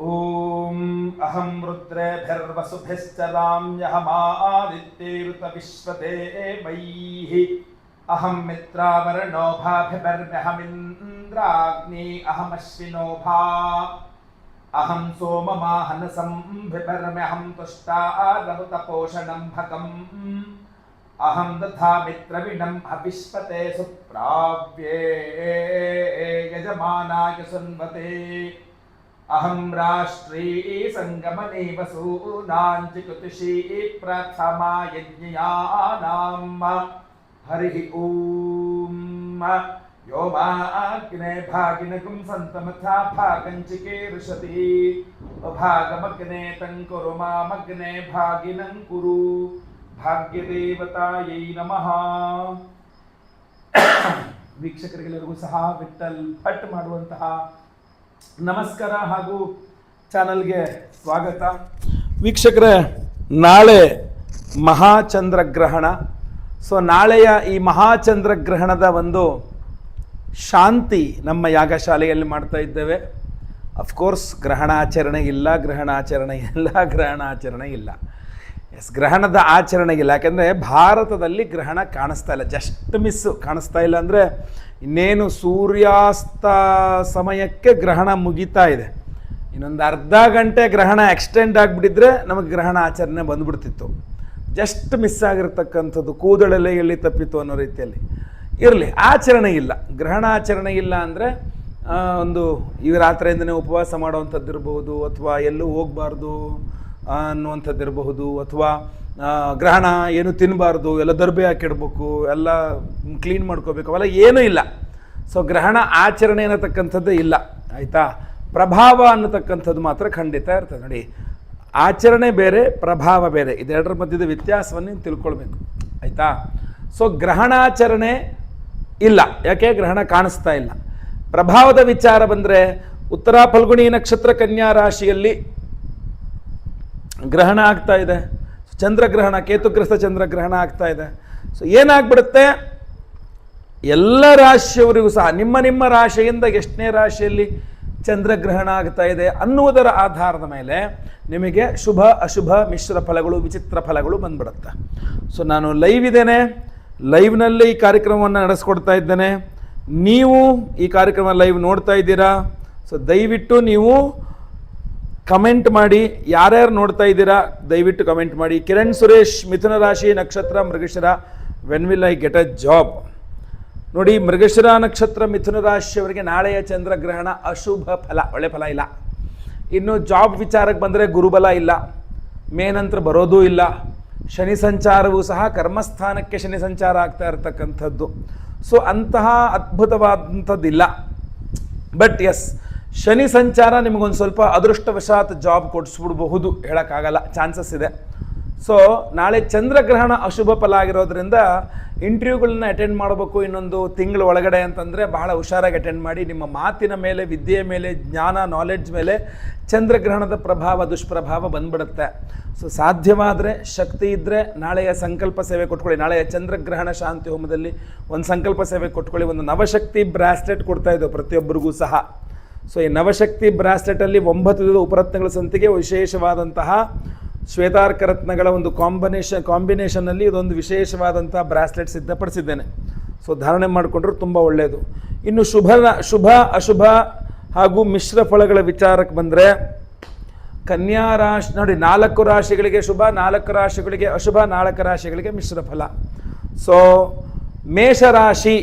ॐ अहं रुद्रेभिर्वसुभिश्चराम्यहमादित्यैरुतविश्वते मयीः अहं मित्रावरणोभाभिभर्म्यहमिन्द्राग्नि अहमश्विनोभा अहं सोममाहनसं बिभर्म्यहं तुष्टादरुतपोषणं भकम् अहं दधामित्रविणं हविश्वते सुप्राव्ये। यजमानाय सुन्वते। अहं राष्ट्री सङ्गमने वसूनाञ्चिकुतुषी प्रथमा यज्ञयानां हरिः ॐ यो मा अग्ने भागिनकुं सन्तमथा भागञ्चिके ऋषति भागमग्ने तं कुरु मामग्ने भागिनं कुरु ಭಾಗ್ಯದೇವತಾಯೈ ನಮಃ ವೀಕ್ಷಕರಿಗೆಲ್ಲರಿಗೂ ಸಹ ವಿಠಲ್ ಭಟ್ ಮಾಡುವಂತಹ ನಮಸ್ಕಾರ ಹಾಗೂ ಚಾನಲ್ಗೆ ಸ್ವಾಗತ. ವೀಕ್ಷಕರೇ, ನಾಳೆ ಮಹಾಚಂದ್ರಗ್ರಹಣ ಸೊ, ನಾಳೆಯ ಈ ಮಹಾಚಂದ್ರಗ್ರಹಣದ ಒಂದು ಶಾಂತಿ ನಮ್ಮ ಯಾಗಶಾಲೆಯಲ್ಲಿ ಮಾಡ್ತಾ ಇದ್ದೇವೆ. ಅಫ್ಕೋರ್ಸ್ ಗ್ರಹಣಾಚರಣೆ ಇಲ್ಲ ಗ್ರಹಣಾಚರಣೆ ಇಲ್ಲ ಗ್ರಹಣಾಚರಣೆ ಇಲ್ಲ. ಎಸ್ ಗ್ರಹಣದ ಆಚರಣೆಗಿಲ್ಲ. ಯಾಕೆಂದರೆ ಭಾರತದಲ್ಲಿ ಗ್ರಹಣ ಕಾಣಿಸ್ತಾ ಇಲ್ಲ. ಜಸ್ಟ್ ಮಿಸ್ಸು ಕಾಣಿಸ್ತಾ ಇಲ್ಲ ಅಂದರೆ ಇನ್ನೇನು ಸೂರ್ಯಾಸ್ತ ಸಮಯಕ್ಕೆ ಗ್ರಹಣ ಮುಗಿತಾ ಇದೆ. ಇನ್ನೊಂದು ಅರ್ಧ ಗಂಟೆ ಗ್ರಹಣ ಎಕ್ಸ್ಟೆಂಡ್ ಆಗಿಬಿಟ್ಟಿದ್ರೆ ನಮಗೆ ಗ್ರಹಣ ಆಚರಣೆ ಬಂದುಬಿಡ್ತಿತ್ತು. ಜಸ್ಟ್ ಮಿಸ್ ಆಗಿರ್ತಕ್ಕಂಥದ್ದು ಕೂದಳೆಲೆ ಎಲ್ಲಿ ತಪ್ಪಿತು ಅನ್ನೋ ರೀತಿಯಲ್ಲಿ. ಇರಲಿ, ಆಚರಣೆ ಇಲ್ಲ. ಗ್ರಹಣ ಆಚರಣೆ ಇಲ್ಲ ಅಂದರೆ ಒಂದು ಈ ರಾತ್ರಿಯಿಂದನೇ ಉಪವಾಸ ಮಾಡೋವಂಥದ್ದು ಇರ್ಬೋದು ಅಥವಾ ಎಲ್ಲೂ ಹೋಗಬಾರ್ದು. ಅನ್ನುವಂಥದ್ದು ಇರಬಹುದು ಅಥವಾ ಗ್ರಹಣ ಏನು ತಿನ್ನಬಾರ್ದು ಎಲ್ಲ ದರ್ಬೆ ಹಾಕಿಡ್ಬೇಕು, ಎಲ್ಲ ಕ್ಲೀನ್ ಮಾಡ್ಕೋಬೇಕು, ಅವೆಲ್ಲ ಏನೂ ಇಲ್ಲ. ಸೊ ಗ್ರಹಣ ಆಚರಣೆ ಅನ್ನತಕ್ಕಂಥದ್ದೇ ಇಲ್ಲ, ಆಯಿತಾ? ಪ್ರಭಾವ ಅನ್ನತಕ್ಕಂಥದ್ದು ಮಾತ್ರ ಖಂಡಿತ ಇರ್ತದೆ. ನೋಡಿ, ಆಚರಣೆ ಬೇರೆ, ಪ್ರಭಾವ ಬೇರೆ, ಇದೆರಡರ ಮಧ್ಯದ ವ್ಯತ್ಯಾಸವನ್ನು ನೀವು ತಿಳ್ಕೊಳ್ಬೇಕು, ಆಯಿತಾ? ಸೊ ಗ್ರಹಣಾಚರಣೆ ಇಲ್ಲ. ಯಾಕೆ? ಗ್ರಹಣ ಕಾಣಿಸ್ತಾ ಇಲ್ಲ. ಪ್ರಭಾವದ ವಿಚಾರ ಬಂದರೆ ಉತ್ತರ ಫಲ್ಗುಣಿ ನಕ್ಷತ್ರ ಕನ್ಯಾ ರಾಶಿಯಲ್ಲಿ ಗ್ರಹಣ ಆಗ್ತಾ ಇದೆ. ಚಂದ್ರಗ್ರಹಣ, ಕೇತುಗ್ರಸ್ತ ಚಂದ್ರಗ್ರಹಣ ಆಗ್ತಾ ಇದೆ. ಸೊ ಏನಾಗ್ಬಿಡುತ್ತೆ? ಎಲ್ಲ ರಾಶಿಯವರಿಗೂ ಸಹ, ನಿಮ್ಮ ನಿಮ್ಮ ರಾಶಿಯಿಂದ ಎಷ್ಟನೇ ರಾಶಿಯಲ್ಲಿ ಚಂದ್ರಗ್ರಹಣ ಆಗ್ತಾ ಇದೆ ಅನ್ನುವುದರ ಆಧಾರದ ಮೇಲೆ ನಿಮಗೆ ಶುಭ, ಅಶುಭ, ಮಿಶ್ರ ಫಲಗಳು, ವಿಚಿತ್ರ ಫಲಗಳು ಬಂದ್ಬಿಡುತ್ತೆ. ಸೊ ನಾನು ಲೈವ್ ಇದ್ದೇನೆ. ಲೈವ್ನಲ್ಲಿ ಈ ಕಾರ್ಯಕ್ರಮವನ್ನು ನಡೆಸ್ಕೊಡ್ತಾ ಇದ್ದೇನೆ. ನೀವು ಈ ಕಾರ್ಯಕ್ರಮ ಲೈವ್ ನೋಡ್ತಾ ಇದ್ದೀರಾ? ಸೊ ದಯವಿಟ್ಟು ನೀವು ಕಮೆಂಟ್ ಮಾಡಿ, ಯಾರ್ಯಾರು ನೋಡ್ತಾ ಇದ್ದೀರಾ, ದಯವಿಟ್ಟು ಕಮೆಂಟ್ ಮಾಡಿ. ಕಿರಣ್ ಸುರೇಶ್, ಮಿಥುನ ರಾಶಿ, ನಕ್ಷತ್ರ, Mrigashira when will I get a job ನೋಡಿ, ಮೃಗಶಿರ, ನಕ್ಷತ್ರ, ಮಿಥುನ ರಾಶಿಯವರಿಗೆ ನಾಳೆಯ ಚಂದ್ರಗ್ರಹಣ ಅಶುಭ ಫಲ, ಒಳ್ಳೆ ಫಲ ಇಲ್ಲ. ಇನ್ನು ಜಾಬ್ ವಿಚಾರಕ್ಕೆ ಬಂದರೆ ಗುರುಬಲ ಇಲ್ಲ. ಮೇನಂತ್ರ ಬರೋದೂ ಇಲ್ಲ. ಶನಿ ಸಂಚಾರವೂ ಸಹ ಕರ್ಮಸ್ಥಾನಕ್ಕೆ ಶನಿ ಸಂಚಾರ ಆಗ್ತಾ ಇರತಕ್ಕಂಥದ್ದು. ಸೊ ಅಂತಹ ಅದ್ಭುತವಾದಂಥದ್ದಿಲ್ಲ. ಬಟ್ ಎಸ್ ಶನಿ ಸಂಚಾರ ನಿಮಗೊಂದು ಸ್ವಲ್ಪ ಅದೃಷ್ಟವಶಾತ್ ಜಾಬ್ ಕೊಡಿಸ್ಬಿಡ್ಬಹುದು ಹೇಳೋಕ್ಕಾಗಲ್ಲ ಚಾನ್ಸಸ್ ಇದೆ. ಸೊ ನಾಳೆ ಚಂದ್ರಗ್ರಹಣ ಅಶುಭ ಫಲ ಆಗಿರೋದ್ರಿಂದ ಇಂಟರ್ವ್ಯೂಗಳನ್ನ ಅಟೆಂಡ್ ಮಾಡಬೇಕು ಇನ್ನೊಂದು ತಿಂಗಳ ಒಳಗಡೆ ಅಂತಂದರೆ ಬಹಳ ಹುಷಾರಾಗಿ ಅಟೆಂಡ್ ಮಾಡಿ ನಿಮ್ಮ ಮಾತಿನ ಮೇಲೆ, ವಿದ್ಯೆಯ ಮೇಲೆ, ಜ್ಞಾನ ನಾಲೆಡ್ಜ್ ಮೇಲೆ ಚಂದ್ರಗ್ರಹಣದ ಪ್ರಭಾವ, ದುಷ್ಪ್ರಭಾವ ಬಂದ್ಬಿಡುತ್ತೆ. ಸೊ ಸಾಧ್ಯವಾದರೆ, ಶಕ್ತಿ ಇದ್ದರೆ ನಾಳೆಯ ಸಂಕಲ್ಪ ಸೇವೆ ಕೊಟ್ಕೊಳ್ಳಿ. ನಾಳೆಯ ಚಂದ್ರಗ್ರಹಣ ಶಾಂತಿ ಹೋಮದಲ್ಲಿ ಒಂದು ಸಂಕಲ್ಪ ಸೇವೆ ಕೊಟ್ಕೊಳ್ಳಿ. ಒಂದು ನವಶಕ್ತಿ ಬ್ರಾಸ್ಲೆಟ್ ಕೊಡ್ತಾ ಇದ್ದೆವು ಪ್ರತಿಯೊಬ್ಬರಿಗೂ ಸಹ. ಸೊ ಈ ನವಶಕ್ತಿ ಬ್ರಾಸ್ಲೆಟಲ್ಲಿ ಒಂಬತ್ತು ವಿಧದ ಉಪರತ್ನಗಳ ಸಂತಿಗೆ ವಿಶೇಷವಾದಂತಹ ಶ್ವೇತಾರ್ಕ ರತ್ನಗಳ ಒಂದು ಕಾಂಬಿನೇಷನ್ ಕಾಂಬಿನೇಷನಲ್ಲಿ ಇದೊಂದು ವಿಶೇಷವಾದಂತಹ ಬ್ರಾಸ್ಲೆಟ್ ಸಿದ್ಧಪಡಿಸಿದ್ದೇನೆ. ಸೊ ಧಾರಣೆ ಮಾಡಿಕೊಂಡ್ರೆ ತುಂಬ ಒಳ್ಳೆಯದು ಇನ್ನು ಶುಭ ಶುಭ, ಅಶುಭ ಹಾಗೂ ಮಿಶ್ರ ಫಲಗಳ ವಿಚಾರಕ್ಕೆ ಬಂದರೆ ಕನ್ಯಾ ರಾಶಿ, ನೋಡಿ ನಾಲ್ಕು ರಾಶಿಗಳಿಗೆ ಶುಭ, ನಾಲ್ಕು ರಾಶಿಗಳಿಗೆ ಅಶುಭ, ನಾಲ್ಕು ರಾಶಿಗಳಿಗೆ ಮಿಶ್ರ ಫಲ. ಸೊ ಮೇಷರಾಶಿ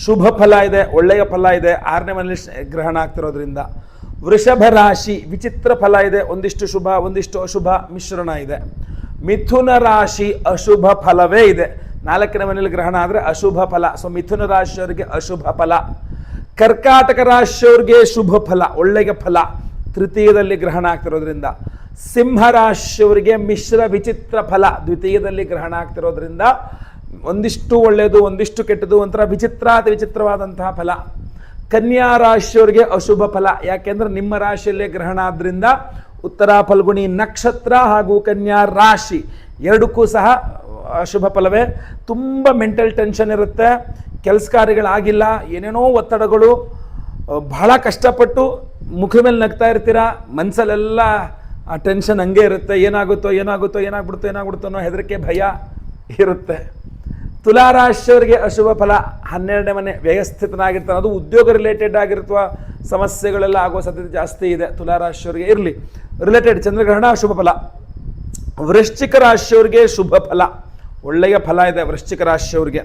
ಶುಭ ಫಲ ಇದೆ, ಒಳ್ಳೆಯ ಫಲ ಇದೆ, ಆರನೇ ಮನೆಯಲ್ಲಿ ಗ್ರಹಣ ಆಗ್ತಿರೋದ್ರಿಂದ ವೃಷಭ ರಾಶಿ ವಿಚಿತ್ರ ಫಲ ಇದೆ, ಒಂದಿಷ್ಟು ಶುಭ, ಒಂದಿಷ್ಟು ಅಶುಭ ಮಿಶ್ರಣ ಇದೆ. ಮಿಥುನ ರಾಶಿ ಅಶುಭ ಫಲವೇ ಇದೆ. ನಾಲ್ಕನೇ ಮನೆಯಲ್ಲಿ ಗ್ರಹಣ ಆದರೆ ಅಶುಭ ಫಲ. ಸೊ ಮಿಥುನ ರಾಶಿಯವರಿಗೆ ಅಶುಭ ಫಲ. ಕರ್ಕಾಟಕ ರಾಶಿಯವ್ರಿಗೆ ಶುಭ ಫಲ, ಒಳ್ಳೆಯ ಫಲ. ತೃತೀಯದಲ್ಲಿ ಗ್ರಹಣ ಆಗ್ತಿರೋದ್ರಿಂದ ಸಿಂಹ ರಾಶಿಯವರಿಗೆ ಮಿಶ್ರ ವಿಚಿತ್ರ ಫಲ. ದ್ವಿತೀಯದಲ್ಲಿ ಗ್ರಹಣ ಆಗ್ತಿರೋದ್ರಿಂದ ಒಂದಿಷ್ಟು ಒಳ್ಳೆಯದು, ಒಂದಿಷ್ಟು ಕೆಟ್ಟದು ಒಂಥರ ವಿಚಿತ್ರಾತಿ ವಿಚಿತ್ರವಾದಂತಹ ಫಲ. ಕನ್ಯಾ ರಾಶಿಯವರಿಗೆ ಅಶುಭ ಫಲ. ಯಾಕೆಂದ್ರೆ ನಿಮ್ಮ ರಾಶಿಯಲ್ಲೇ ಗ್ರಹಣ ಆದ್ದರಿಂದ ಉತ್ತರ ಫಲ್ಗುಣಿ ನಕ್ಷತ್ರ ಹಾಗೂ ಕನ್ಯಾ ರಾಶಿ ಎರಡಕ್ಕೂ ಸಹ ಅಶುಭ ಫಲವೇ. ತುಂಬ ಮೆಂಟಲ್ ಟೆನ್ಷನ್ ಇರುತ್ತೆ. ಕೆಲಸ ಕಾರ್ಯಗಳಾಗಿಲ್ಲ. ಏನೇನೋ ಒತ್ತಡಗಳು ಬಹಳ ಕಷ್ಟಪಟ್ಟು ಮುಖ ಮೇಲೆ ನಗ್ತಾ ಇರ್ತೀರಾ? ಮನಸ್ಸಲ್ಲೆಲ್ಲ ಆ ಟೆನ್ಷನ್ ಹಂಗೆ ಇರುತ್ತೆ. ಏನಾಗುತ್ತೋ ಏನಾಗುತ್ತೋ ಏನಾಗ್ಬಿಡ್ತೋ ಏನಾಗ್ಬಿಡ್ತೋ ಅನ್ನೋ ಹೆದರಿಕೆ ಭಯ ಇರುತ್ತೆ. ತುಲಾರಾಶಿಯವರಿಗೆ ಅಶುಭ ಫಲ ಹನ್ನೆರಡನೇ ಮನೆ ವ್ಯಯಸ್ಥಿತನಾಗಿರ್ತಾನೆ ಅದು ಉದ್ಯೋಗ ರಿಲೇಟೆಡ್ ಆಗಿರುವ ಸಮಸ್ಯೆಗಳೆಲ್ಲ ಆಗುವ ಸಾಧ್ಯತೆ ಜಾಸ್ತಿ ಇದೆ ತುಲಾರಾಶಿಯವರಿಗೆ. ಇರಲಿ ರಿಲೇಟೆಡ್ ಚಂದ್ರಗ್ರಹಣ ಅಶುಭ ಫಲ. ವೃಶ್ಚಿಕ ರಾಶಿಯವರಿಗೆ ಶುಭ ಫಲ. ಒಳ್ಳೆಯ ಫಲ ಇದೆ ವೃಶ್ಚಿಕ ರಾಶಿಯವರಿಗೆ.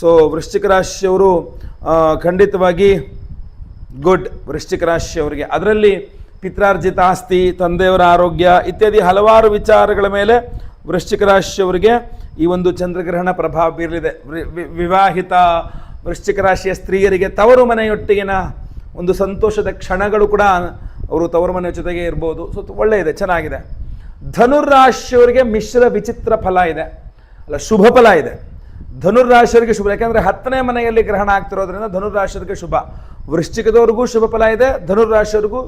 ಸೊ ವೃಶ್ಚಿಕ ರಾಶಿಯವರು ಖಂಡಿತವಾಗಿ ಗುಡ್ ವೃಶ್ಚಿಕ ರಾಶಿಯವರಿಗೆ. ಅದರಲ್ಲಿ ಪಿತ್ರಾರ್ಜಿತ ಆಸ್ತಿ, ತಂದೆಯವರ ಆರೋಗ್ಯ ಇತ್ಯಾದಿ ಹಲವಾರು ವಿಚಾರಗಳ ಮೇಲೆ ವೃಶ್ಚಿಕ ರಾಶಿಯವರಿಗೆ ಈ ಒಂದು ಚಂದ್ರಗ್ರಹಣ ಪ್ರಭಾವ ಬೀರಲಿದೆ. ವಿವಾಹಿತ ವೃಶ್ಚಿಕ ರಾಶಿಯ ಸ್ತ್ರೀಯರಿಗೆ ತವರು ಮನೆಯೊಟ್ಟಿಗಿನ ಒಂದು ಸಂತೋಷದ ಕ್ಷಣಗಳು ಕೂಡ ಅವರು ತವರು ಮನೆಯ ಜೊತೆಗೆ ಇರ್ಬೋದು. ಸೊ ಒಳ್ಳೆಯದೆ ಚೆನ್ನಾಗಿದೆ. ಧನುರಾಶಿಯವರಿಗೆ ಮಿಶ್ರ ವಿಚಿತ್ರ ಫಲ ಇದೆ. ಅಲ್ಲ, ಶುಭ ಫಲ ಇದೆ. ಧನುರಾಶಿಯವರಿಗೆ ಶುಭ, ಯಾಕೆಂದರೆ ಹತ್ತನೇ ಮನೆಯಲ್ಲಿ ಗ್ರಹಣ ಆಗ್ತಿರೋದ್ರಿಂದ ಧನುರಾಶಿಯವರಿಗೆ ಶುಭ. ವೃಶ್ಚಿಕದವರಿಗೂ ಶುಭ ಫಲ ಇದೆ ಧನುರಾಶಿಯವರಿಗೂ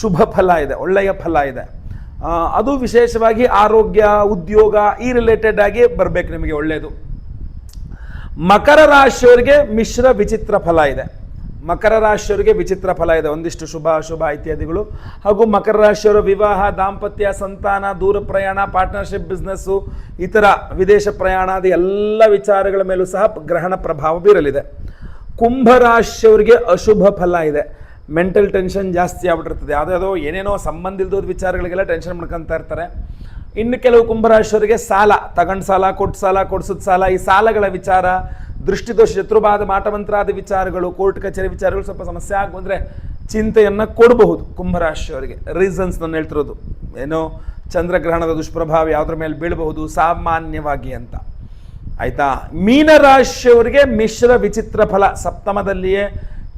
ಶುಭ ಫಲ ಇದೆ, ಒಳ್ಳೆಯ ಫಲ ಇದೆ. ಅದು ವಿಶೇಷವಾಗಿ ಆರೋಗ್ಯ, ಉದ್ಯೋಗ ಈ ರಿಲೇಟೆಡ್ ಆಗಿ ಬರಬೇಕು ನಿಮಗೆ ಒಳ್ಳೆಯದು ಮಕರ ರಾಶಿಯವರಿಗೆ ಮಿಶ್ರ ವಿಚಿತ್ರ ಫಲ ಇದೆ. ಮಕರ ರಾಶಿಯವರಿಗೆ ವಿಚಿತ್ರ ಫಲ ಇದೆ. ಒಂದಿಷ್ಟು ಶುಭ, ಅಶುಭ ಇತ್ಯಾದಿಗಳು. ಹಾಗೂ ಮಕರ ರಾಶಿಯವರ ವಿವಾಹ, ದಾಂಪತ್ಯ, ಸಂತಾನ, ದೂರ ಪ್ರಯಾಣ ಪಾರ್ಟ್ನರ್ಶಿಪ್ ಬಿಸ್ನೆಸ್ಸು ಇತರ ವಿದೇಶ ಪ್ರಯಾಣಾದಿ ಎಲ್ಲ ವಿಚಾರಗಳ ಮೇಲೂ ಸಹ ಗ್ರಹಣ ಪ್ರಭಾವ ಬೀರಲಿದೆ. ಕುಂಭರಾಶಿಯವರಿಗೆ ಅಶುಭ ಫಲ ಇದೆ. ಮೆಂಟಲ್ ಟೆನ್ಷನ್ ಜಾಸ್ತಿ ಆಗ್ಬಿಟ್ಟಿರ್ತದೆ. ಯಾವುದ್ಯಾವುದೋ ಏನೇನೋ ಸಂಬಂಧ ಇಲ್ದೋದ ವಿಚಾರಗಳಿಗೆಲ್ಲ ಟೆನ್ಷನ್ ಮಾಡ್ಕೊತಾ ಇರ್ತಾರೆ. ಇನ್ನು ಕೆಲವು ಕುಂಭರಾಶಿಯವರಿಗೆ ಸಾಲ, ತಗೊಂಡು ಸಾಲ ಕೊಟ್ಟು ಸಾಲ, ಕೊಡ್ಸೋದು ಸಾಲ, ಈ ಸಾಲಗಳ ವಿಚಾರ, ದೃಷ್ಟಿದೋಷ, ಶತ್ರುಬಾಧ, ಮಾಟಮಂತ್ರಾದ ವಿಚಾರಗಳು ಕೋರ್ಟ್ ಕಚೇರಿ ವಿಚಾರಗಳು ಸ್ವಲ್ಪ ಸಮಸ್ಯೆ ಆಗು ಚಿಂತೆಯನ್ನು ಕೊಡಬಹುದು ಕುಂಭರಾಶಿಯವರಿಗೆ. ರೀಸನ್ಸ್ ನಾನು ಹೇಳ್ತಿರೋದು. ಏನೋ ಚಂದ್ರಗ್ರಹಣದ ದುಷ್ಪ್ರಭಾವ ಯಾವುದ್ರ ಮೇಲೆ ಬೀಳಬಹುದು, ಸಾಮಾನ್ಯವಾಗಿ ಅಂತ. ಆಯಿತಾ? ಮೀನರಾಶಿಯವರಿಗೆ ಮಿಶ್ರ ವಿಚಿತ್ರ ಫಲ. ಸಪ್ತಮದಲ್ಲಿಯೇ